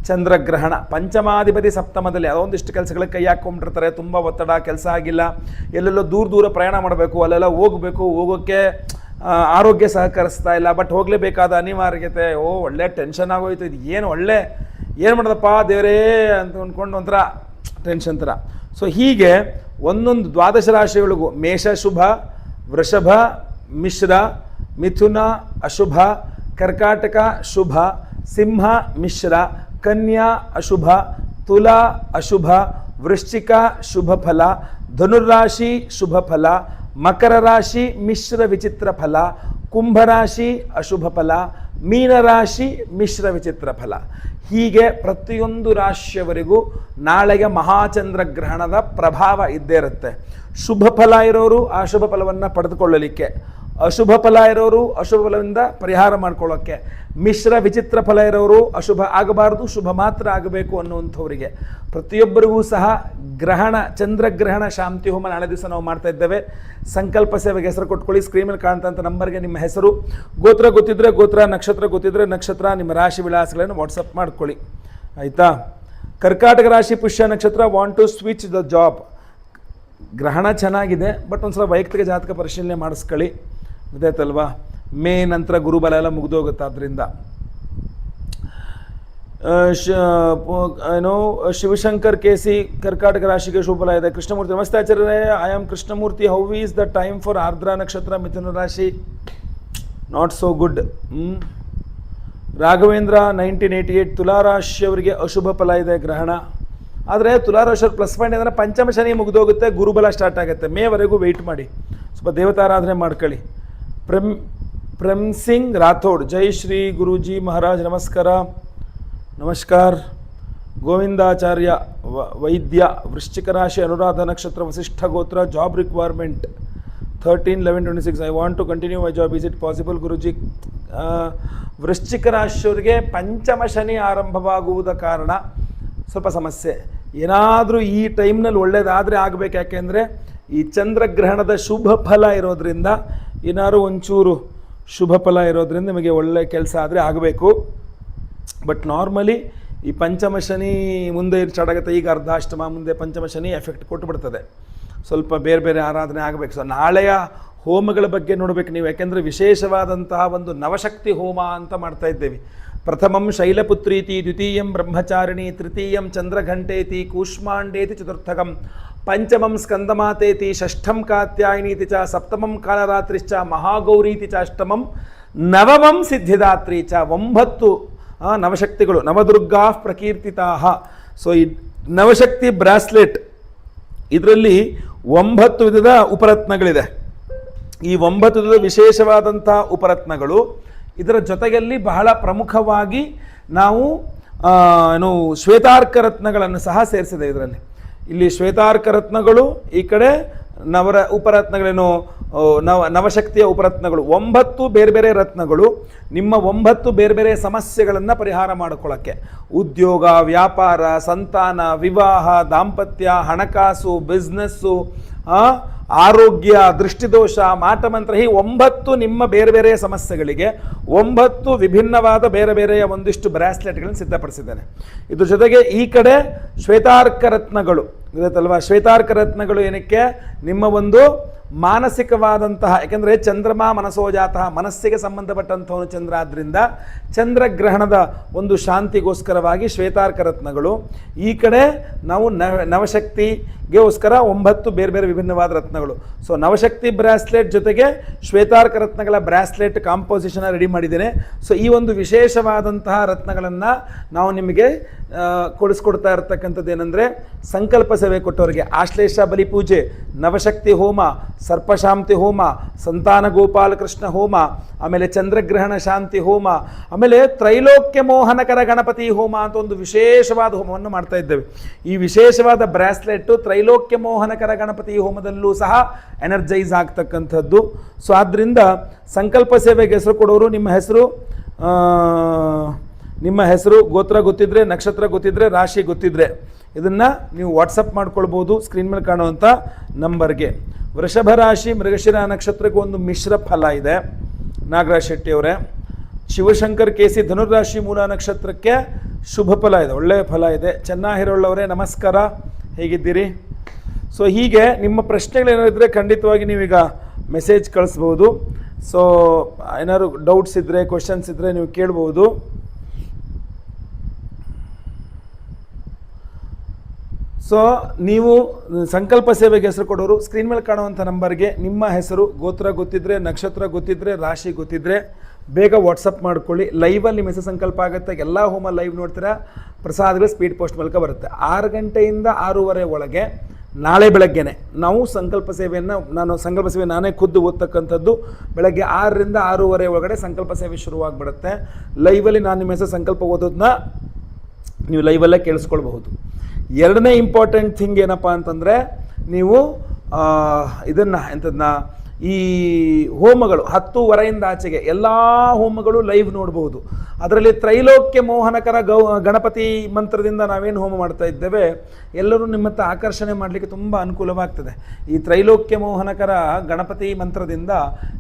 ಚಂದ್ರಗ್ರಹಣ, ಪಂಚಮಾಧಿಪತಿ ಸಪ್ತಮದಲ್ಲಿ ಅದೊಂದಿಷ್ಟು ಕೆಲಸಗಳಿಗೆ ಕೈ ಹಾಕ್ಕೊಂಡಿರ್ತಾರೆ ತುಂಬ ಒತ್ತಡ, ಕೆಲಸ ಆಗಿಲ್ಲ. ಎಲ್ಲೆಲ್ಲೋ ದೂರ ದೂರ ಪ್ರಯಾಣ ಮಾಡಬೇಕು, ಅಲ್ಲೆಲ್ಲ ಹೋಗಬೇಕು. ಹೋಗೋಕ್ಕೆ ಆರೋಗ್ಯ ಸಹಕರಿಸ್ತಾ ಇಲ್ಲ. ಬಟ್ ಹೋಗಲೇಬೇಕಾದ ಅನಿವಾರ್ಯತೆ, ಓ, ಒಳ್ಳೆ ಟೆನ್ಷನ್ ಆಗೋಯ್ತು. ಇದು ಏನು ಒಳ್ಳೆ, ಏನು ಮಾಡಿದಪ್ಪ ದೇವರೇ ಅಂತ ಅಂದ್ಕೊಂಡು ಒಂಥರ ಟೆನ್ಷನ್ ಥರ. ಸೊ, ಹೀಗೆ ಒಂದೊಂದು ದ್ವಾದಶ ರಾಶಿಗಳಿಗೂ ಮೇಷ, ಶುಭ, ವೃಷಭ, ಮಿಶ್ರ, ಮಿಥುನ, ಅಶುಭ, ಕರ್ಕಾಟಕ, ಶುಭ, ಸಿಂಹ, ಮಿಶ್ರ ಕನ್ಯಾ ಅಶುಭ, ತುಲಾ ಅಶುಭ, ವೃಶ್ಚಿಕ ಶುಭ ಫಲ ಧನುರಾಶಿ ಶುಭ ಫಲ, ಮಕರ ರಾಶಿ ಮಿಶ್ರ ವಿಚಿತ್ರ ಫಲ ಕುಂಭರಾಶಿ ಅಶುಭ ಫಲ ಮೀನರಾಶಿ ಮಿಶ್ರ ವಿಚಿತ್ರ ಫಲ. ಹೀಗೆ ಪ್ರತಿಯೊಂದು ರಾಶಿಯವರಿಗೂ ನಾಳೆಗೆ ಮಹಾಚಂದ್ರ ಗ್ರಹಣದ ಪ್ರಭಾವ ಇದ್ದೇ ಇರುತ್ತೆ. ಶುಭ ಫಲ ಇರೋರು ಆ ಶುಭ ಫಲವನ್ನು ಪಡೆದುಕೊಳ್ಳಲಿಕ್ಕೆ. ಅಶುಭ ಫಲ ಇರೋರು ಅಶುಭ ಫಲದಿಂದ ಪರಿಹಾರ ಮಾಡ್ಕೊಳ್ಳೋಕ್ಕೆ. ಮಿಶ್ರ ವಿಚಿತ್ರ ಫಲ ಇರೋರು ಅಶುಭ ಆಗಬಾರದು, ಶುಭ ಮಾತ್ರ ಆಗಬೇಕು ಅನ್ನುವಂಥವರಿಗೆ. ಪ್ರತಿಯೊಬ್ಬರಿಗೂ ಸಹ ಗ್ರಹಣ, ಚಂದ್ರಗ್ರಹಣ, ಶಾಂತಿ ಹೋಮ ನಾಳೆ ದಿವಸ ನಾವು ಮಾಡ್ತಾ ಇದ್ದೇವೆ. ಸಂಕಲ್ಪ ಸೇವೆಗೆ ಹೆಸರು ಕೊಟ್ಕೊಳ್ಳಿ ಸ್ಕ್ರೀನಲ್ಲಿ ಕಾಣ್ತಂಥ ನಂಬರ್ಗೆ ನಿಮ್ಮ ಹೆಸರು. ಗೋತ್ರ ಗೊತ್ತಿದ್ರೆ ಗೋತ್ರ, ನಕ್ಷತ್ರ ಗೊತ್ತಿದ್ರೆ ನಕ್ಷತ್ರ, ನಿಮ್ಮ ರಾಶಿ ವಿಳಾಸಗಳನ್ನು ವಾಟ್ಸಪ್ ಮಾಡ್ಕೊಳ್ಳಿ. ಆಯಿತಾ? ಕರ್ಕಾಟಕ ರಾಶಿ ಪುಷ್ಯ ನಕ್ಷತ್ರ want to switch the job ಗ್ರಹಣ ಚೆನ್ನಾಗಿದೆ ಬಟ್ ಒಂದು ಸಲ ವೈಯಕ್ತಿಕ ಜಾತಕ ಪರಿಶೀಲನೆ ಮಾಡಿಸ್ಕೊಳ್ಳಿ. ಗೊತ್ತಾಯ್ತಲ್ವಾ ಮೇ ನಂತರ ಗುರುಬಲ ಎಲ್ಲ ಮುಗಿದೋಗುತ್ತೆ ಆದ್ದರಿಂದ ಶ ಏನೋ, ಶಿವಶಂಕರ್ ಸಿ, ಕರ್ಕಾಟಕ ರಾಶಿಗೆ ಶುಭಲ ಇದೆ. ಕೃಷ್ಣಮೂರ್ತಿ, ನಮಸ್ತೆ Acharya I am Krishnamurthy. How is the time for ಆರ್ದ್ರ ನಕ್ಷತ್ರ ಮಿಥುನ ರಾಶಿ? Not so good Raghavendra nineteen eighty eight ತುಲಾರಾಶಿಯವರಿಗೆ ಅಶುಭ ಫಲ ಇದೆ ಗ್ರಹಣ. ಆದರೆ ತುಲಾರಾಶಿಯವ್ರ ಪ್ಲಸ್ ಪಾಯಿಂಟ್ ಅಂದರೆ ಪಂಚಮ ಶನಿ ಮುಗಿದೋಗುತ್ತೆ, ಗುರುಬಲ ಸ್ಟಾರ್ಟ್ ಆಗುತ್ತೆ. ಮೇವರೆಗೂ ವೆಯ್ಟ್ ಮಾಡಿ. ಸ್ವಲ್ಪ ದೇವತಾರಾಧನೆ ಮಾಡ್ಕೊಳ್ಳಿ. ಪ್ರೆಮ್ ಪ್ರೆಮ್ ಸಿಂಗ್ ರಾಥೋಡ್. ಜೈ ಶ್ರೀ ಗುರುಜಿ ಮಹಾರಾಜ್, ನಮಸ್ಕಾರ. ನಮಸ್ಕಾರ. ಗೋವಿಂದಾಚಾರ್ಯ ವೈದ್ಯ, ವೃಶ್ಚಿಕ ರಾಶಿ, ಅನುರಾಧ ನಕ್ಷತ್ರ, ವಸಿಷ್ಠ ಗೋತ್ರ, job requirement. Thirteen, eleven, twenty six. I want to continue my job is it possible ಗುರುಜಿ? ವೃಶ್ಚಿಕ ರಾಶಿಯವರಿಗೆ ಪಂಚಮ ಶನಿ ಆರಂಭವಾಗುವುದ ಕಾರಣ ಸ್ವಲ್ಪ ಸಮಸ್ಯೆ. ಏನಾದರೂ ಈ ಟೈಮ್ನಲ್ಲಿ ಒಳ್ಳೆಯದಾದರೆ ಆಗಬೇಕು. ಯಾಕೆಂದರೆ ಈ ಚಂದ್ರಗ್ರಹಣದ ಶುಭ ಫಲ ಇರೋದ್ರಿಂದ ಏನಾದ್ರು ಒಂಚೂರು ಶುಭ ಫಲ ಇರೋದ್ರಿಂದ ನಿಮಗೆ ಒಳ್ಳೆ ಕೆಲಸ ಆದರೆ ಆಗಬೇಕು. ಬಟ್ ನಾರ್ಮಲಿ ಈ ಪಂಚಮ ಶನಿ ಮುಂದೆ ಸ್ಟಾರ್ಟ್ ಈಗ ಅರ್ಧಾಷ್ಟಮ ಮುಂದೆ ಪಂಚಮ ಶನಿ ಎಫೆಕ್ಟ್ ಕೊಟ್ಟುಬಿಡ್ತದೆ ಸ್ವಲ್ಪ ಬೇರೆ ಬೇರೆ ಆರಾಧನೆ ಆಗಬೇಕು. ಸೊ ನಾಳೆಯ ಹೋಮಗಳ ಬಗ್ಗೆ ನೋಡಬೇಕು ನೀವು. ಯಾಕೆಂದರೆ ವಿಶೇಷವಾದಂತಹ ಒಂದು ನವಶಕ್ತಿ ಹೋಮ ಅಂತ ಮಾಡ್ತಾ ಇದ್ದೇವೆ. ಪ್ರಥಮಂ ಶೈಲಪುತ್ರೀತಿ, ದ್ವಿತೀಯಂ ಬ್ರಹ್ಮಚಾರಿಣಿ, ತೃತೀಯಂ ಚಂದ್ರಘಂಟೇತಿ, ಕೂಷ್ಮಾಂಡೇತಿ, ಚತುರ್ಥಕಂ. ಪಂಚಮಂ ಸ್ಕಂದಮಾತೇತಿ ಷಷ್ಠಂ ಕಾತ್ಯಾಯಿನೀತಿ ಚ ಸಪ್ತಮಂ ಕಾಲರಾತ್ರಿಶ್ಚ ಮಹಾಗೌರೀತಿ ಚ ಅಷ್ಟಮಂ ನವಮಂ ಸಿದ್ಧಿದಾತ್ರಿ ಚ ಒಂಬತ್ತು ನವಶಕ್ತಿಗಳು, ನವದುರ್ಗಾ ಪ್ರಕೀರ್ತಿತಾ. ಸೊ ಈ ನವಶಕ್ತಿ ಬ್ರಾಸ್ಲೆಟ್, ಇದರಲ್ಲಿ ಒಂಬತ್ತು ವಿಧದ ಉಪರತ್ನಗಳಿದೆ. ಈ ಒಂಬತ್ತು ವಿಧದ ವಿಶೇಷವಾದಂಥ ಉಪರತ್ನಗಳು, ಇದರ ಜೊತೆಯಲ್ಲಿ ಬಹಳ ಪ್ರಮುಖವಾಗಿ ನಾವು ಏನು ಶ್ವೇತಾರ್ಕ ರತ್ನಗಳನ್ನು ಸಹ ಸೇರಿಸಿದೆ ಇದರಲ್ಲಿ. ಇಲ್ಲಿ ಶ್ವೇತಾರ್ಕ ರತ್ನಗಳು, ಈ ಕಡೆ ನವರ ಉಪರತ್ನಗಳೇನು ನವ, ನವಶಕ್ತಿಯ ಉಪರತ್ನಗಳು, ಒಂಬತ್ತು ಬೇರೆ ಬೇರೆ ರತ್ನಗಳು, ನಿಮ್ಮ ಒಂಬತ್ತು ಬೇರೆ ಬೇರೆ ಸಮಸ್ಯೆಗಳನ್ನು ಪರಿಹಾರ ಮಾಡಿಕೊಳ್ಳೋಕ್ಕೆ ಉದ್ಯೋಗ, ವ್ಯಾಪಾರ, ಸಂತಾನ, ವಿವಾಹ, ದಾಂಪತ್ಯ, ಹಣಕಾಸು, ಬಿಸ್ನೆಸ್ಸು ಆರೋಗ್ಯ, ದೃಷ್ಟಿದೋಷ, ಮಾಟಮಂತ್ರ ಹೀ ಒಂಬತ್ತು ನಿಮ್ಮ ಬೇರೆ ಬೇರೆ ಸಮಸ್ಯೆಗಳಿಗೆ, ಒಂಬತ್ತು ವಿಭಿನ್ನವಾದ ಬೇರೆ ಬೇರೆಯ ಒಂದಿಷ್ಟು ಬ್ರಾಸ್ಲೆಟ್ಗಳನ್ನು ಸಿದ್ಧಪಡಿಸಿದ್ದೇನೆ. ಇದ್ರ ಜೊತೆಗೆ ಈ ಕಡೆ ಶ್ವೇತಾರ್ಕ ರತ್ನಗಳು ಗೊತ್ತಲ್ವಾ ಶ್ವೇತಾರ್ಕ ರತ್ನಗಳು ಏನಕ್ಕೆ? ನಿಮ್ಮ ಒಂದು ಮಾನಸಿಕವಾದಂತಹ, ಯಾಕೆಂದರೆ ಚಂದ್ರಮ ಮನಸೋಜಾತಃ ಮನಸ್ಸಿಗೆ ಸಂಬಂಧಪಟ್ಟಂಥವನು ಚಂದ್ರ ಆದ್ದರಿಂದ ಚಂದ್ರಗ್ರಹಣದ ಒಂದು ಶಾಂತಿಗೋಸ್ಕರವಾಗಿ ಶ್ವೇತಾರ್ಕ ರತ್ನಗಳು. ಈ ಕಡೆ ನಾವು ನವ ನವಶಕ್ತಿಗೋಸ್ಕರ ಒಂಬತ್ತು ಬೇರೆ ಬೇರೆ ವಿಭಿನ್ನವಾದ ರತ್ನಗಳು. ಸೊ ನವಶಕ್ತಿ ಬ್ರಾಸ್ಲೆಟ್ ಜೊತೆಗೆ ಶ್ವೇತಾರ್ಕ ರತ್ನಗಳ ಬ್ರಾಸ್ಲೆಟ್ ಕಾಂಪೋಸಿಷನ್ ರೆಡಿ ಮಾಡಿದ್ದೇನೆ. ಸೊ ಈ ಒಂದು ವಿಶೇಷವಾದಂತಹ ರತ್ನಗಳನ್ನು ನಾವು ನಿಮಗೆ ಕೊಡಿಸ್ಕೊಡ್ತಾ ಇರತಕ್ಕಂಥದ್ದು ಏನಂದರೆ ಸಂಕಲ್ಪ ಸೇವೆ ಕೊಟ್ಟವರಿಗೆ. ಆಶ್ಲೇಷ ಬಲಿ ಪೂಜೆ, ನವಶಕ್ತಿ ಹೋಮ, ಸರ್ಪಶಾಂತಿ ಹೋಮ, ಸಂತಾನ ಗೋಪಾಲಕೃಷ್ಣ ಹೋಮ, ಆಮೇಲೆ ಚಂದ್ರಗ್ರಹಣ ಶಾಂತಿ ಹೋಮ, ಆಮೇಲೆ ತ್ರೈಲೋಕ್ಯ ಮೋಹನಕರ ಗಣಪತಿ ಹೋಮ ಅಂತ ಒಂದು ವಿಶೇಷವಾದ ಹೋಮವನ್ನು ಮಾಡ್ತಾ ಇದ್ದೇವೆ. ಈ ವಿಶೇಷವಾದ ಬ್ರಾಸ್ಲೆಟ್ಟು ತ್ರೈಲೋಕ್ಯ ಮೋಹನಕರ ಗಣಪತಿ ಹೋಮದಲ್ಲೂ ಸಹ ಎನರ್ಜೈಸ್ ಆಗ್ತಕ್ಕಂಥದ್ದು. ಸೊ ಆದ್ದರಿಂದ ಸಂಕಲ್ಪ ಸೇವೆಗೆ ಹೆಸರು ಕೊಡೋರು ನಿಮ್ಮ ಹೆಸರು? ನಿಮ್ಮ ಹೆಸರು ಗೋತ್ರ ಗೊತ್ತಿದ್ರೆ, ನಕ್ಷತ್ರ ಗೊತ್ತಿದ್ರೆ, ರಾಶಿ ಗೊತ್ತಿದ್ರೆ, ಇದನ್ನು ನೀವು ವಾಟ್ಸಪ್ ಮಾಡ್ಕೊಳ್ಬೋದು ಸ್ಕ್ರೀನ್ ಮೇಲೆ ಕಾಣುವಂಥ ನಂಬರ್ಗೆ ವೃಷಭ ರಾಶಿ, ಮೃಗಶಿರ ನಕ್ಷತ್ರಕ್ಕೆ ಒಂದು ಮಿಶ್ರ ಫಲ ಇದೆ. ನಾಗರಾಜ್ ಶೆಟ್ಟಿಯವರೇ ಶಿವಶಂಕರ್ ಕೇಸಿ ಧನುರಾಶಿ ಮೂಲ ನಕ್ಷತ್ರಕ್ಕೆ ಶುಭ ಫಲ ಇದೆ ಒಳ್ಳೆಯ ಫಲ ಇದೆ. ಚೆನ್ನಾಗಿರೋಳ್ಳವರೇ ನಮಸ್ಕಾರ. ಹೇಗಿದ್ದೀರಿ? ಸೊ ಹೀಗೆ ನಿಮ್ಮ ಪ್ರಶ್ನೆಗಳೇನಾದರೆ ಖಂಡಿತವಾಗಿ ನೀವೀಗ ಮೆಸೇಜ್ ಕಳಿಸ್ಬೋದು. ಸೊ ಏನಾದ್ರು ಡೌಟ್ಸ್ ಇದ್ದರೆ ಕ್ವಶನ್ಸ್ ಇದ್ದರೆ ನೀವು ಕೇಳ್ಬೋದು. ಸೊ ನೀವು ಸಂಕಲ್ಪ ಸೇವೆಗೆ ಹೆಸರು ಕೊಡೋರು ಸ್ಕ್ರೀನ್ ಮೇಲೆ ಕಾಣುವಂಥ ನಂಬರ್ಗೆ ನಿಮ್ಮ ಹೆಸರು, ಗೋತ್ರ ಗೊತ್ತಿದ್ರೆ, ನಕ್ಷತ್ರ ಗೊತ್ತಿದ್ರೆ, ರಾಶಿ ಗೊತ್ತಿದ್ರೆ, ಬೇಗ ವಾಟ್ಸಪ್ ಮಾಡ್ಕೊಳ್ಳಿ. ಲೈವಲ್ಲಿ ನಿಮ್ಮ ಹೆಸರು ಸಂಕಲ್ಪ ಆಗುತ್ತೆ. ಎಲ್ಲ ಹೋಮ ಲೈವ್ ನೋಡ್ತೀರಾ? ಪ್ರಸಾದಗಳು ಸ್ಪೀಡ್ ಪೋಸ್ಟ್ ಮೂಲಕ ಬರುತ್ತೆ. ಆರು ಗಂಟೆಯಿಂದ ಆರೂವರೆ ಒಳಗೆ, ನಾಳೆ ಬೆಳಗ್ಗೆನೆ, ನಾವು ಸಂಕಲ್ಪ ಸೇವೆಯನ್ನು, ನಾನು ಸಂಕಲ್ಪ ಸೇವೆ ನಾನೇ ಖುದ್ದು ಓದ್ತಕ್ಕಂಥದ್ದು, ಬೆಳಗ್ಗೆ ಆರರಿಂದ ಆರೂವರೆ ಒಳಗಡೆ ಸಂಕಲ್ಪ ಸೇವೆ ಶುರುವಾಗಿಬಿಡುತ್ತೆ. ಲೈವಲ್ಲಿ ನಾನು ನಿಮ್ಮ ಹೆಸರು ಸಂಕಲ್ಪ ಓದೋದನ್ನ ನೀವು ಲೈವಲ್ಲೇ ಕೇಳಿಸ್ಕೊಳ್ಬಹುದು. ಎರಡನೇ ಇಂಪಾರ್ಟೆಂಟ್ ಥಿಂಗ್ ಏನಪ್ಪ ಅಂತಂದರೆ ನೀವು ಇದನ್ನು ಎಂಥದನ್ನ ಈ ಹೋಮಗಳು ಹತ್ತೂವರೆಯಿಂದ ಆಚೆಗೆ ಎಲ್ಲ ಹೋಮಗಳು ಲೈವ್ ನೋಡಬಹುದು ಅದರಲ್ಲಿ ತ್ರೈಲೋಕ್ಯ ಮೋಹನಕರ ಗೌ, ಗಣಪತಿ ಮಂತ್ರದಿಂದ ನಾವೇನು ಹೋಮ ಮಾಡ್ತಾ ಇದ್ದೇವೆ, ಎಲ್ಲರೂ ನಿಮ್ಮತ್ತ ಆಕರ್ಷಣೆ ಮಾಡಲಿಕ್ಕೆ ತುಂಬ ಅನುಕೂಲವಾಗ್ತದೆ. ಈ ತ್ರೈಲೋಕ್ಯ ಮೋಹನಕರ ಗಣಪತಿ ಮಂತ್ರದಿಂದ,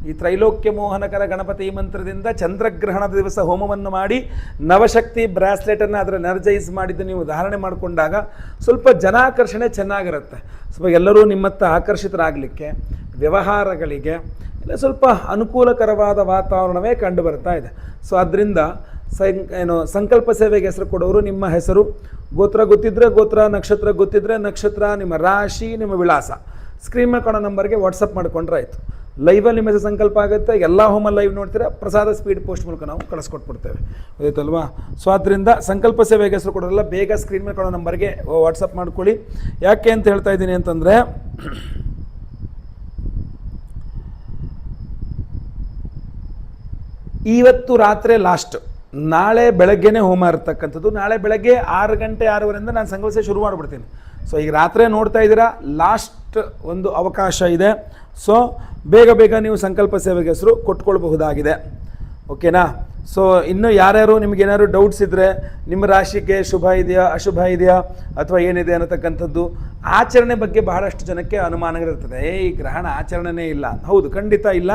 ಈ ತ್ರೈಲೋಕ್ಯ ಮೋಹನಕರ ಗಣಪತಿ ಮಂತ್ರದಿಂದ ಚಂದ್ರಗ್ರಹಣದ ದಿವಸ ಹೋಮವನ್ನು ಮಾಡಿ, ನವಶಕ್ತಿ ಬ್ರಾಸ್ಲೆಟನ್ನು ಅದರ ಎನರ್ಜೈಸ್ ಮಾಡಿದ್ದು ನೀವು ಧಾರಣೆ ಮಾಡಿಕೊಂಡಾಗ ಸ್ವಲ್ಪ ಜನಾಕರ್ಷಣೆ ಚೆನ್ನಾಗಿರುತ್ತೆ. ಸ್ವಲ್ಪ ಎಲ್ಲರೂ ನಿಮ್ಮತ್ತ ಆಕರ್ಷಿತರಾಗಲಿಕ್ಕೆ, ವ್ಯವಹಾರಗಳಿಗೆ ಇಲ್ಲ ಸ್ವಲ್ಪ ಅನುಕೂಲಕರವಾದ ವಾತಾವರಣವೇ ಕಂಡು ಬರ್ತಾ ಇದೆ. ಸೊ, ಅದರಿಂದ ಸಂ, ಏನು, ಸಂಕಲ್ಪ ಸೇವೆಗೆ ಹೆಸರು ಕೊಡೋರು ನಿಮ್ಮ ಹೆಸರು. ಗೋತ್ರ ಗೊತ್ತಿದ್ರೆ ಗೋತ್ರ, ನಕ್ಷತ್ರ ಗೊತ್ತಿದ್ರೆ ನಕ್ಷತ್ರ, ನಿಮ್ಮ ರಾಶಿ, ನಿಮ್ಮ ವಿಳಾಸ. ಸ್ಕ್ರೀನ್ ಕಾಣೋ ನಂಬರ್ಗೆ ವಾಟ್ಸಪ್ ಮಾಡಿಕೊಂಡ್ರೆ ಆಯಿತು. ಲೈವಲ್ಲಿ ನಿಮ್ಮ ಸಂಕಲ್ಪ ಆಗುತ್ತೆ. ಎಲ್ಲ ಹೋಮ ಲೈವ್ ನೋಡ್ತೀರಾ? ಪ್ರಸಾದ ಸ್ಪೀಡ್ ಪೋಸ್ಟ್ ಮೂಲಕ ನಾವು ಕಳಿಸ್ಕೊಟ್ಬಿಡ್ತೇವೆ. ಆಯ್ತಲ್ವಾ ಸೊ ಆದ್ದರಿಂದ ಸಂಕಲ್ಪ ಸೇವೆಗೆ ಹೆಸರು ಕೊಡೋಲ್ಲ ಬೇಗ ಸ್ಕ್ರೀನ್ ಮೇಲೆ ಕೊಡೋ ನಂಬರ್ಗೆ ವಾಟ್ಸಪ್ ಮಾಡ್ಕೊಳ್ಳಿ. ಯಾಕೆ ಅಂತ ಹೇಳ್ತಾ ಇದ್ದೀನಿ ಅಂತಂದರೆ, ಇವತ್ತು ರಾತ್ರಿ ಲಾಸ್ಟ್ ನಾಳೆ ಬೆಳಗ್ಗೆನೇ ಹೋಮ ಇರ್ತಕ್ಕಂಥದ್ದು. ನಾಳೆ ಬೆಳಗ್ಗೆ ಆರು ಗಂಟೆ ಆರೂವರೆಯಿಂದ ನಾನು ಸಂಘವಿಸ ಶುರು ಮಾಡಿಬಿಡ್ತೀನಿ. ಸೊ ಈಗ ರಾತ್ರಿ ನೋಡ್ತಾ ಇದ್ದೀರಾ? ಲಾಸ್ಟ್ ಒಂದು ಅವಕಾಶ ಇದೆ. ಸೊ ಬೇಗ ಬೇಗ ನೀವು ಸಂಕಲ್ಪ ಸೇವೆಗೆ ಹೆಸರು ಕೊಟ್ಕೊಳ್ಬಹುದಾಗಿದೆ. ಓಕೆನಾ ಸೊ ಇನ್ನು ಯಾರ್ಯಾರು ನಿಮಗೇನಾದ್ರು ಡೌಟ್ಸ್ ಇದ್ದರೆ ನಿಮ್ಮ ರಾಶಿಗೆ ಶುಭ ಇದೆಯಾ, ಅಶುಭ ಇದೆಯಾ, ಅಥವಾ ಏನಿದೆ ಅನ್ನತಕ್ಕಂಥದ್ದು, ಆಚರಣೆ ಬಗ್ಗೆ ಬಹಳಷ್ಟು ಜನಕ್ಕೆ ಅನುಮಾನಗಳಿರ್ತದೆ. ಏ, ಈ ಗ್ರಹಣ ಆಚರಣೆನೇ ಇಲ್ಲ. ಹೌದು, ಖಂಡಿತ ಇಲ್ಲ.